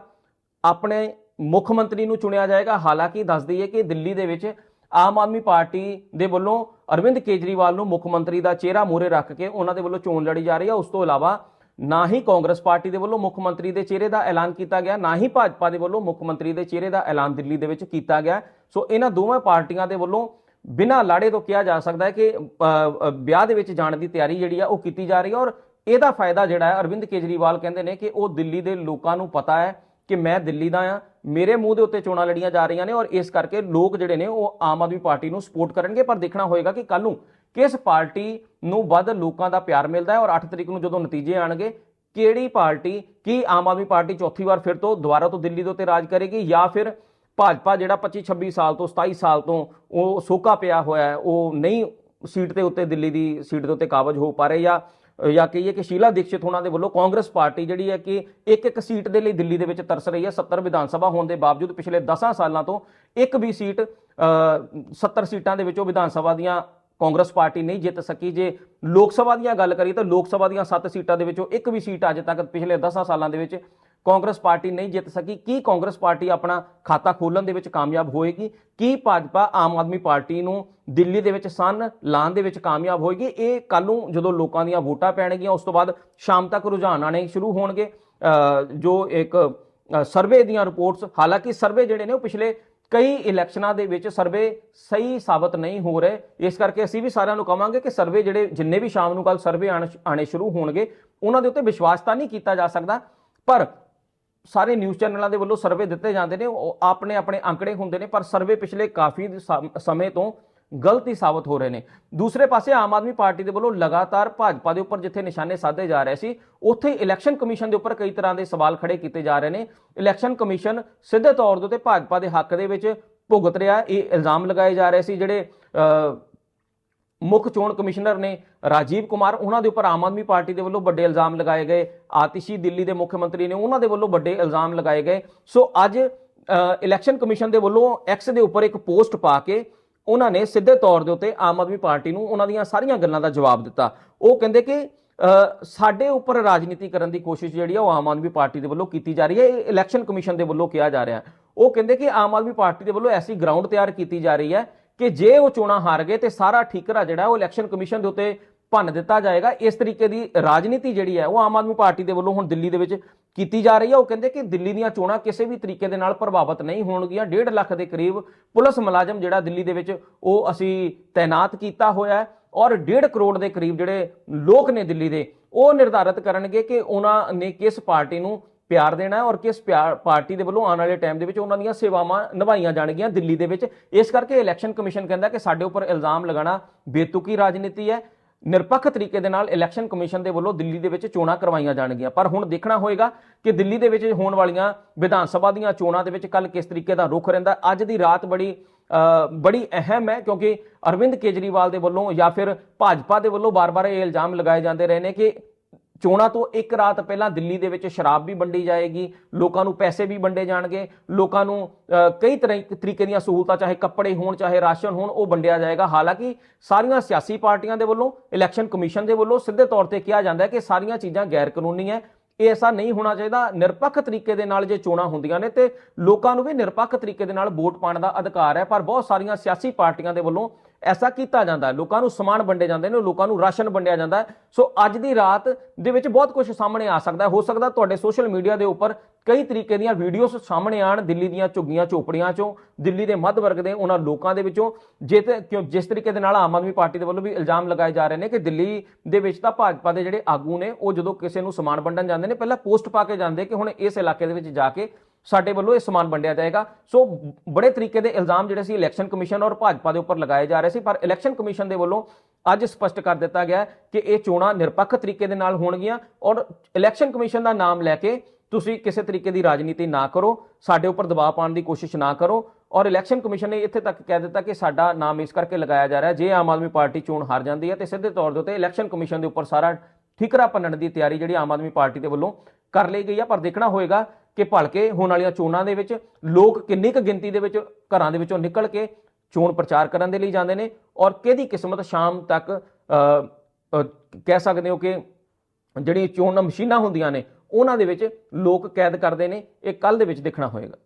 ਆਪਣੇ ਮੁੱਖ ਮੰਤਰੀ ਨੂੰ ਚੁਣਿਆ ਜਾਏਗਾ। ਹਾਲਾਂਕਿ ਦੱਸ ਦਈਏ ਕਿ ਦਿੱਲੀ ਦੇ ਵਿੱਚ ਆਮ ਆਦਮੀ ਪਾਰਟੀ ਦੇ ਵੱਲੋਂ ਅਰਵਿੰਦ ਕੇਜਰੀਵਾਲ ਨੂੰ ਮੁੱਖ ਮੰਤਰੀ ਦਾ ਚਿਹਰਾ ਮੂਹਰੇ ਰੱਖ ਕੇ ਉਹਨਾਂ ਦੇ ਵੱਲੋਂ ਚੋਣ ਲੜੀ ਜਾ ਰਹੀ ਹੈ। ਉਸ ਤੋਂ ਇਲਾਵਾ ਨਾ ਹੀ ਕਾਂਗਰਸ ਪਾਰਟੀ ਦੇ ਵੱਲੋਂ ਮੁੱਖ ਮੰਤਰੀ ਦੇ ਚਿਹਰੇ ਦਾ ਐਲਾਨ ਕੀਤਾ ਗਿਆ, ਨਾ ਹੀ ਭਾਜਪਾ ਦੇ ਵੱਲੋਂ ਮੁੱਖ ਮੰਤਰੀ ਦੇ ਚਿਹਰੇ ਦਾ ਐਲਾਨ ਦਿੱਲੀ ਦੇ ਵਿੱਚ ਕੀਤਾ ਗਿਆ। ਸੋ ਇਹਨਾਂ ਦੋਵਾਂ ਪਾਰਟੀਆਂ ਦੇ ਵੱਲੋਂ ਬਿਨਾਂ ਲਾੜੇ ਤੋਂ ਕਿਹਾ ਜਾ ਸਕਦਾ ਹੈ ਕਿ ਅ, ਵਿਆਹ ਦੇ ਵਿੱਚ ਜਾਣ ਦੀ ਤਿਆਰੀ ਜਿਹੜੀ ਆ ਉਹ ਕੀਤੀ ਜਾ ਰਹੀ ਹੈ ਔਰ ਇਹਦਾ ਫਾਇਦਾ ਜਿਹੜਾ ਹੈ ਅਰਵਿੰਦ ਕੇਜਰੀਵਾਲ ਕਹਿੰਦੇ ਨੇ ਕਿ ਉਹ ਦਿੱਲੀ ਦੇ ਲੋਕਾਂ ਨੂੰ ਪਤਾ ਹੈ ਕਿ ਮੈਂ ਦਿੱਲੀ ਦਾ ਆ ਮੇਰੇ ਮੂੰਹ ਦੇ ਉੱਤੇ ਚੋਣਾਂ ਲੜੀਆਂ ਜਾ ਰਹੀਆਂ ਨੇ ਔਰ ਇਸ ਕਰਕੇ ਲੋਕ ਜਿਹੜੇ ਨੇ ਉਹ ਆਮ ਆਦਮੀ ਪਾਰਟੀ ਨੂੰ ਸਪੋਰਟ ਕਰਨਗੇ ਪਰ ਦੇਖਣਾ ਹੋਏਗਾ ਕਿ ਕੱਲ ਨੂੰ ਕਿਸ ਪਾਰਟੀ ਨੂੰ ਵੱਧ ਲੋਕਾਂ ਦਾ ਪਿਆਰ ਮਿਲਦਾ ਹੈ ਔਰ 8 ਤਰੀਕ ਨੂੰ ਜਦੋਂ ਨਤੀਜੇ ਆਣਗੇ ਕਿਹੜੀ ਪਾਰਟੀ ਕੀ ਆਮ ਆਦਮੀ ਪਾਰਟੀ ਚੌਥੀ ਵਾਰ ਫਿਰ ਤੋਂ ਦੁਬਾਰਾ ਤੋਂ ਦਿੱਲੀ ਦੇ ਉੱਤੇ ਰਾਜ ਕਰੇਗੀ ਜਾਂ ਫਿਰ ਭਾਜਪਾ ਜਿਹੜਾ 25 26 ਸਾਲ ਤੋਂ 27 ਸਾਲ ਤੋਂ ਉਹ ਸੋਕਾ ਪਿਆ ਹੋਇਆ ਹੈ ਉਹ ਨਹੀਂ ਸੀਟ ਦੇ ਉੱਤੇ ਦਿੱਲੀ ਦੀ ਸੀਟ ਦੇ ਉੱਤੇ ਕਾਬਜ ਹੋ ਪਾ ਰਹੇ ਜਾਂ ਜਾਂ ਕਹੀਏ ਕਿ ਸ਼ੀਲਾ ਦੀਕਸ਼ਿਤ ਉਹਨਾਂ ਦੇ ਵੱਲੋਂ ਕਾਂਗਰਸ ਪਾਰਟੀ ਜਿਹੜੀ ਹੈ ਕਿ ਇੱਕ ਇੱਕ ਸੀਟ ਦੇ ਲਈ ਦਿੱਲੀ ਦੇ ਵਿੱਚ ਤਰਸ ਰਹੀ ਹੈ 70 ਵਿਧਾਨ ਸਭਾ ਹੋਣ ਦੇ ਬਾਵਜੂਦ ਪਿਛਲੇ 10 ਸਾਲਾਂ ਤੋਂ ਇੱਕ ਵੀ ਸੀਟ ਅ, 70 ਸੀਟਾਂ ਦੇ ਵਿੱਚੋਂ ਵਿਧਾਨ ਸਭਾ ਦੀਆਂ ਕਾਂਗਰਸ ਪਾਰਟੀ ਨਹੀਂ ਜਿੱਤ ਸਕੀ। ਜੇ ਲੋਕ ਸਭਾ ਦੀਆਂ ਗੱਲ ਕਰੀਏ ਤਾਂ ਲੋਕ ਸਭਾ ਦੀਆਂ 7 ਸੀਟਾਂ ਦੇ ਵਿੱਚੋਂ ਇੱਕ ਵੀ ਸੀਟ ਅੱਜ ਤੱਕ ਪਿਛਲੇ 10 ਸਾਲਾਂ ਦੇ ਵਿੱਚ ਕਾਂਗਰਸ ਪਾਰਟੀ ਨਹੀਂ ਜਿੱਤ ਸਕੀ, ਕੀ ਕਾਂਗਰਸ ਪਾਰਟੀ ਆਪਣਾ ਖਾਤਾ ਖੋਲਣ ਦੇ ਵਿੱਚ ਕਾਮਯਾਬ ਹੋਏਗੀ? ਕੀ ਭਾਜਪਾ ਆਮ ਆਦਮੀ ਪਾਰਟੀ ਨੂੰ ਦਿੱਲੀ ਦੇ ਵਿੱਚ ਸੰਨ ਲਾਉਣ ਦੇ ਵਿੱਚ ਕਾਮਯਾਬ ਹੋਏਗੀ? ਇਹ ਕੱਲ ਨੂੰ ਜਦੋਂ ਲੋਕਾਂ ਦੀਆਂ ਵੋਟਾਂ ਪੈਣਗੀਆਂ, ਉਸ ਤੋਂ ਬਾਅਦ ਸ਼ਾਮ ਤੱਕ ਰੁਝਾਨ ਆਣੇ ਸ਼ੁਰੂ ਹੋਣਗੇ। ਜੋ ਇੱਕ ਸਰਵੇ ਦੀਆਂ ਰਿਪੋਰਟਸ, ਹਾਲਾਂਕਿ ਸਰਵੇ ਜਿਹੜੇ ਨੇ ਉਹ ਪਿਛਲੇ ਕਈ ਇਲੈਕਸ਼ਨਾਂ ਦੇ ਵਿੱਚ ਸਰਵੇ ਸਹੀ ਸਾਬਤ ਨਹੀਂ ਹੋ ਰਹੇ। ਇਸ ਕਰਕੇ ਅਸੀਂ ਵੀ ਸਾਰਿਆਂ ਨੂੰ ਕਵਾਂਗੇ ਕਿ ਸਰਵੇ ਜਿਹੜੇ ਜਿੰਨੇ ਵੀ ਸ਼ਾਮ ਨੂੰ ਕੱਲ ਸਰਵੇ ਆਣੇ ਸ਼ੁਰੂ ਹੋਣਗੇ, ਉਹਨਾਂ ਦੇ ਉੱਤੇ ਵਿਸ਼ਵਾਸ ਤਾਂ ਨਹੀਂ ਕੀਤਾ ਜਾ ਸਕਦਾ। ਪਰ ਸਾਰੇ ਨਿਊਜ਼ ਚੈਨਲਾਂ ਦੇ ਵੱਲੋਂ ਸਰਵੇ ਦਿੱਤੇ ਜਾਂਦੇ ਨੇ, ਉਹ ਆਪਣੇ ਆਪਣੇ ਅੰਕੜੇ ਹੁੰਦੇ ਨੇ, ਪਰ ਸਰਵੇ ਪਿਛਲੇ ਕਾਫੀ ਸਮ- ਸਮੇਂ ਤੋਂ ਗਲਤੀ ਸਾਬਤ ਹੋ ਰਹੇ ਨੇ। ਦੂਸਰੇ ਪਾਸੇ ਆਮ ਆਦਮੀ ਪਾਰਟੀ ਦੇ ਵੱਲੋਂ ਲਗਾਤਾਰ ਭਾਜਪਾ ਦੇ ਉੱਪਰ ਜਿੱਥੇ ਨਿਸ਼ਾਨੇ ਸਾਧੇ ਜਾ ਰਹੇ ਸੀ, ਉੱਥੇ ਇਲੈਕਸ਼ਨ ਕਮਿਸ਼ਨ ਦੇ ਉੱਪਰ ਕਈ ਤਰ੍ਹਾਂ ਦੇ ਸਵਾਲ ਖੜੇ ਕੀਤੇ ਜਾ ਰਹੇ ਨੇ। ਇਲੈਕਸ਼ਨ ਕਮਿਸ਼ਨ ਸਿੱਧੇ ਤੌਰ ਦੇ ਉੱਤੇ ਭਾਜਪਾ ਦੇ ਹੱਕ ਦੇ ਵਿੱਚ ਭੁਗਤ ਰਿਹਾ, ਇਹ ਇਲਜ਼ਾਮ ਲਗਾਏ ਜਾ ਰਹੇ ਸੀ ਜਿਹੜੇ ਮੁੱਖ ਚੋਣ ਕਮਿਸ਼ਨਰ ਨੇ ਰਾਜੀਵ ਕੁਮਾਰ, ਉਹਨਾਂ ਦੇ ਉੱਪਰ ਆਮ ਆਦਮੀ ਪਾਰਟੀ ਦੇ ਵੱਲੋਂ ਵੱਡੇ ਇਲਜ਼ਾਮ ਲਗਾਏ ਗਏ। ਆਤਿਸ਼ੀ ਦਿੱਲੀ ਦੇ ਮੁੱਖ ਮੰਤਰੀ ਨੇ ਉਹਨਾਂ ਦੇ ਵੱਲੋਂ ਵੱਡੇ ਇਲਜ਼ਾਮ ਲਗਾਏ ਗਏ। ਸੋ ਅੱਜ ਇਲੈਕਸ਼ਨ ਕਮਿਸ਼ਨ ਦੇ ਵੱਲੋਂ ਐਕਸ ਦੇ ਉੱਪਰ ਇੱਕ ਪੋਸਟ ਪਾ ਕੇ ਉਹਨਾਂ ਨੇ ਸਿੱਧੇ ਤੌਰ ਦੇ ਉੱਤੇ ਆਮ ਆਦਮੀ ਪਾਰਟੀ ਨੂੰ ਉਹਨਾਂ ਦੀਆਂ ਸਾਰੀਆਂ ਗੱਲਾਂ ਦਾ ਜਵਾਬ ਦਿੱਤਾ। ਉਹ ਕਹਿੰਦੇ ਕਿ ਸਾਡੇ ਉੱਪਰ ਰਾਜਨੀਤੀ ਕਰਨ ਦੀ ਕੋਸ਼ਿਸ਼ ਜਿਹੜੀ ਆ ਉਹ ਆਮ ਆਦਮੀ ਪਾਰਟੀ ਦੇ ਵੱਲੋਂ ਕੀਤੀ ਜਾ ਰਹੀ ਹੈ। ਇਹ ਇਲੈਕਸ਼ਨ ਕਮਿਸ਼ਨ ਦੇ ਵੱਲੋਂ ਕਿਹਾ ਜਾ ਰਿਹਾ। ਉਹ ਕਹਿੰਦੇ ਕਿ ਆਮ ਆਦਮੀ ਪਾਰਟੀ ਦੇ ਵੱਲੋਂ ਐਸੀ ਗਰਾਊਂਡ ਤਿਆਰ ਕੀਤੀ ਜਾ ਰਹੀ ਹੈ ਕਿ ਜੇ ਉਹ ਚੋਣਾਂ ਹਾਰ ਗਏ ਤੇ ਸਾਰਾ ਠੀਕਰਾ ਜਿਹੜਾ ਉਹ ਇਲੈਕਸ਼ਨ ਕਮਿਸ਼ਨ ਦੇ ਉੱਤੇ ਭੰਨ ਦਿੱਤਾ ਜਾਏਗਾ। ਇਸ ਤਰੀਕੇ ਦੀ ਰਾਜਨੀਤੀ ਜਿਹੜੀ ਹੈ, ਉਹ ਆਮ ਆਦਮੀ ਪਾਰਟੀ ਦੇ ਵੱਲੋਂ ਹੁਣ ਦਿੱਲੀ ਦੇ ਵਿੱਚ ਕੀਤੀ ਜਾ ਰਹੀ ਹੈ। ਉਹ ਕਹਿੰਦੇ ਕਿ ਦਿੱਲੀ ਦੀਆਂ ਚੋਣਾਂ ਕਿਸੇ ਵੀ ਤਰੀਕੇ ਦੇ ਨਾਲ ਪ੍ਰਭਾਵਿਤ ਨਹੀਂ ਹੋਣਗੀਆਂ। 1.5 ਲੱਖ ਦੇ ਕਰੀਬ ਪੁਲਿਸ ਮੁਲਾਜ਼ਮ ਜਿਹੜਾ ਦਿੱਲੀ ਦੇ ਵਿੱਚ ਉਹ ਅਸੀਂ ਤਾਇਨਾਤ ਕੀਤਾ ਹੋਇਆ ਹੈ ਔਰ 1.5 ਕਰੋੜ ਦੇ ਕਰੀਬ ਜਿਹੜੇ ਲੋਕ ਨੇ ਦਿੱਲੀ ਦੇ, ਉਹ ਨਿਰਧਾਰਤ ਕਰਨਗੇ ਕਿ ਉਹਨਾਂ ਨੇ ਕਿਸ ਪਾਰਟੀ ਨੂੰ ਪਿਆਰ ਦੇਣਾ ਔਰ ਕਿਸ ਪਿਆਰ ਪਾਰਟੀ ਦੇ ਵੱਲੋਂ ਆਉਣ ਵਾਲੇ ਟਾਈਮ ਦੇ ਵਿੱਚ ਉਹਨਾਂ ਦੀਆਂ ਸੇਵਾਵਾਂ ਨਿਭਾਈਆਂ ਜਾਣਗੀਆਂ ਦਿੱਲੀ ਦੇ ਵਿੱਚ। ਇਸ ਕਰਕੇ ਇਲੈਕਸ਼ਨ ਕਮਿਸ਼ਨ ਕਹਿੰਦਾ ਕਿ ਸਾਡੇ ਉੱਪਰ ਇਲਜ਼ਾਮ ਲਗਾਉਣਾ ਬੇਤੁਕੀ ਰਾਜਨੀਤੀ ਹੈ। ਨਿਰਪੱਖ ਤਰੀਕੇ ਦੇ ਨਾਲ ਇਲੈਕਸ਼ਨ ਕਮਿਸ਼ਨ ਦੇ ਵੱਲੋਂ ਦਿੱਲੀ ਦੇ ਵਿੱਚ ਚੋਣਾਂ ਕਰਵਾਈਆਂ ਜਾਣਗੀਆਂ। ਪਰ ਹੁਣ ਦੇਖਣਾ ਹੋਏਗਾ ਕਿ ਦਿੱਲੀ ਦੇ ਵਿੱਚ ਹੋਣ ਵਾਲੀਆਂ ਵਿਧਾਨ ਸਭਾ ਦੀਆਂ ਚੋਣਾਂ ਦੇ ਵਿੱਚ ਕੱਲ ਕਿਸ ਤਰੀਕੇ ਦਾ ਰੁਖ ਰਹਿੰਦਾ ਅੱਜ ਦੀ ਰਾਤ ਬੜੀ ਬੜੀ ਅਹਿਮ ਹੈ ਕਿਉਂਕਿ ਅਰਵਿੰਦ ਕੇਜਰੀਵਾਲ ਦੇ ਵੱਲੋਂ ਜਾਂ ਫਿਰ ਭਾਜਪਾ ਦੇ ਵੱਲੋਂ ਬਾਰ-ਬਾਰ ਇਹ ਇਲਜ਼ਾਮ ਲਗਾਏ ਜਾਂਦੇ ਰਹੇ ਨੇ ਕਿ ਚੋਣਾਂ ਤੋਂ ਇੱਕ ਰਾਤ ਪਹਿਲਾਂ ਦਿੱਲੀ ਦੇ ਵਿੱਚ ਸ਼ਰਾਬ ਵੀ ਵੰਡੀ ਜਾਏਗੀ, ਲੋਕਾਂ ਨੂੰ ਪੈਸੇ ਵੀ ਵੰਡੇ ਜਾਣਗੇ, ਲੋਕਾਂ ਨੂੰ ਕਈ ਤਰ੍ਹਾਂ ਤਰੀਕੇ ਦੀਆਂ ਸਹੂਲਤਾਂ, ਚਾਹੇ ਕੱਪੜੇ ਹੋਣ, ਚਾਹੇ ਰਾਸ਼ਨ ਹੋਣ, ਉਹ ਵੰਡਿਆ ਜਾਏਗਾ। ਹਾਲਾਂਕਿ ਸਾਰੀਆਂ ਸਿਆਸੀ ਪਾਰਟੀਆਂ ਦੇ ਵੱਲੋਂ, ਇਲੈਕਸ਼ਨ ਕਮਿਸ਼ਨ ਦੇ ਵੱਲੋਂ ਸਿੱਧੇ ਤੌਰ ਤੇ ਕਿਹਾ ਜਾਂਦਾ ਹੈ ਕਿ ਸਾਰੀਆਂ ਚੀਜ਼ਾਂ ਗੈਰ ਕਾਨੂੰਨੀ ਹੈ। ਇਹ ਐਸਾ ਨਹੀਂ ਹੋਣਾ ਚਾਹੀਦਾ। ਨਿਰਪੱਖ ਤਰੀਕੇ ਦੇ ਨਾਲ ਜੇ ਚੋਣਾਂ ਹੁੰਦੀਆਂ ਨੇ, ਤੇ ਲੋਕਾਂ ਨੂੰ ਵੀ ਨਿਰਪੱਖ ਤਰੀਕੇ ਦੇ ਨਾਲ ਵੋਟ ਪਾਉਣ ਦਾ ਅਧਿਕਾਰ ਹੈ। ਪਰ ਬਹੁਤ ਸਾਰੀਆਂ ਸਿਆਸੀ ਪਾਰਟੀਆਂ ਦੇ ਵੱਲੋਂ ਐਸਾ ਕੀਤਾ ਜਾਂਦਾ ਲੋਕਾਂ ਨੂੰ ਸਮਾਨ ਵੰਡੇ ਜਾਂਦੇ ਨੇ, ਲੋਕਾਂ ਨੂੰ ਰਾਸ਼ਨ ਵੰਡਿਆ ਜਾਂਦਾ ਸੋ ਅੱਜ ਦੀ ਰਾਤ ਦੇ ਵਿੱਚ ਬਹੁਤ ਕੁਝ ਸਾਹਮਣੇ ਆ ਸਕਦਾ ਹੋ। ਸਕਦਾ ਤੁਹਾਡੇ ਸੋਸ਼ਲ ਮੀਡੀਆ ਦੇ ਉੱਪਰ ਕਈ ਤਰੀਕੇ ਦੀਆਂ ਵੀਡੀਓਜ਼ ਸਾਹਮਣੇ ਆਣ ਦਿੱਲੀ ਦੀਆਂ ਝੁੱਗੀਆਂ ਝੋਪੜੀਆਂ ਚੋਂ, ਦਿੱਲੀ ਦੇ ਮੱਧ ਵਰਗ ਦੇ ਉਹਨਾਂ ਲੋਕਾਂ ਦੇ ਵਿੱਚੋਂ। ਜੇ ਤੇ ਕਿਉਂ, ਜਿਸ ਤਰੀਕੇ ਦੇ ਨਾਲ ਆਮ ਆਦਮੀ ਪਾਰਟੀ ਦੇ ਵੱਲੋਂ ਵੀ ਇਲਜ਼ਾਮ ਲਗਾਏ ਜਾ ਰਹੇ ਨੇ ਕਿ ਦਿੱਲੀ ਦੇ ਵਿੱਚ ਤਾਂ ਭਾਜਪਾ ਦੇ ਜਿਹੜੇ ਆਗੂ ਨੇ, ਉਹ ਜਦੋਂ ਕਿਸੇ ਨੂੰ ਸਮਾਨ ਵੰਡਣ ਜਾਂਦੇ ਨੇ, ਪਹਿਲਾਂ ਪੋਸਟ ਪਾ ਕੇ ਜਾਂਦੇ ਕਿ ਹੁਣ ਇਸ ਇਲਾਕੇ ਦੇ ਵਿੱਚ ਜਾ ਕੇ ਸਾਡੇ ਵੱਲੋਂ ਇਹ ਸਮਾਨ ਵੰਡਿਆ ਜਾਏਗਾ। ਸੋ ਬੜੇ ਤਰੀਕੇ ਦੇ ਇਲਜ਼ਾਮ ਜਿਹੜੇ ਸੀ ਇਲੈਕਸ਼ਨ ਕਮਿਸ਼ਨ ਔਰ ਭਾਜਪਾ ਦੇ ਉੱਪਰ ਲਗਾਏ ਜਾ ਰਹੇ ਸੀ, ਪਰ ਇਲੈਕਸ਼ਨ ਕਮਿਸ਼ਨ ਦੇ ਵੱਲੋਂ ਅੱਜ ਸਪਸ਼ਟ ਕਰ ਦਿੱਤਾ ਗਿਆ ਕਿ ਇਹ ਚੋਣਾਂ ਨਿਰਪੱਖ ਤਰੀਕੇ ਦੇ ਨਾਲ ਹੋਣਗੀਆਂ ਔਰ ਇਲੈਕਸ਼ਨ ਕਮਿਸ਼ਨ ਦਾ ਨਾਮ ਲੈ ਕੇ ਤੁਸੀਂ ਕਿਸੇ ਤਰੀਕੇ ਦੀ ਰਾਜਨੀਤੀ ਨਾ ਕਰੋ, ਸਾਡੇ ਉੱਪਰ ਦਬਾਅ ਪਾਉਣ ਦੀ ਕੋਸ਼ਿਸ਼ ਨਾ ਕਰੋ ਔਰ ਇਲੈਕਸ਼ਨ ਕਮਿਸ਼ਨ ਨੇ ਇੱਥੇ ਤੱਕ ਕਹਿ ਦਿੱਤਾ ਕਿ ਸਾਡਾ ਨਾਮ ਇਸ ਕਰਕੇ ਲਗਾਇਆ ਜਾ ਰਿਹਾ, ਜੇ ਆਮ ਆਦਮੀ ਪਾਰਟੀ ਚੋਣ ਹਾਰ ਜਾਂਦੀ ਹੈ ਤੇ ਸਿੱਧੇ ਤੌਰ ਦੇ ਉੱਤੇ ਇਲੈਕਸ਼ਨ ਕਮਿਸ਼ਨ ਦੇ ਉੱਪਰ ਸਾਰਾ ਠਿਕਰਾ ਭੰਨਣ ਦੀ ਤਿਆਰੀ ਜਿਹੜੀ ਆਮ ਆਦਮੀ ਪਾਰਟੀ ਦੇ ਵੱਲੋਂ ਕਰ ਲਈ ਗਈ ਹੈ ਪਰ ਦੇਖਣਾ ਹੋਏਗਾ ਕਿ ਭਲਕੇ ਹੋਣ ਵਾਲੀਆਂ ਚੋਣਾਂ ਦੇ ਵਿੱਚ ਲੋਕ ਕਿੰਨੀ ਕੁ ਗਿਣਤੀ ਦੇ ਵਿੱਚ ਘਰਾਂ ਦੇ ਵਿੱਚੋਂ ਨਿਕਲ ਕੇ ਚੋਣ ਪ੍ਰਚਾਰ ਕਰਨ ਦੇ ਲਈ ਜਾਂਦੇ ਨੇ ਔਰ ਕਿਹਦੀ ਕਿਸਮਤ ਸ਼ਾਮ ਤੱਕ ਕਹਿ ਸਕਦੇ ਹੋ ਕਿ ਜਿਹੜੀ ਚੋਣ ਮਸ਼ੀਨਾਂ ਹੁੰਦੀਆਂ ਨੇ, ਉਹਨਾਂ ਦੇ ਵਿੱਚ ਲੋਕ ਕੈਦ ਕਰਦੇ ਨੇ, ਇਹ ਕੱਲ ਦੇ ਵਿੱਚ ਦੇਖਣਾ ਹੋਏਗਾ।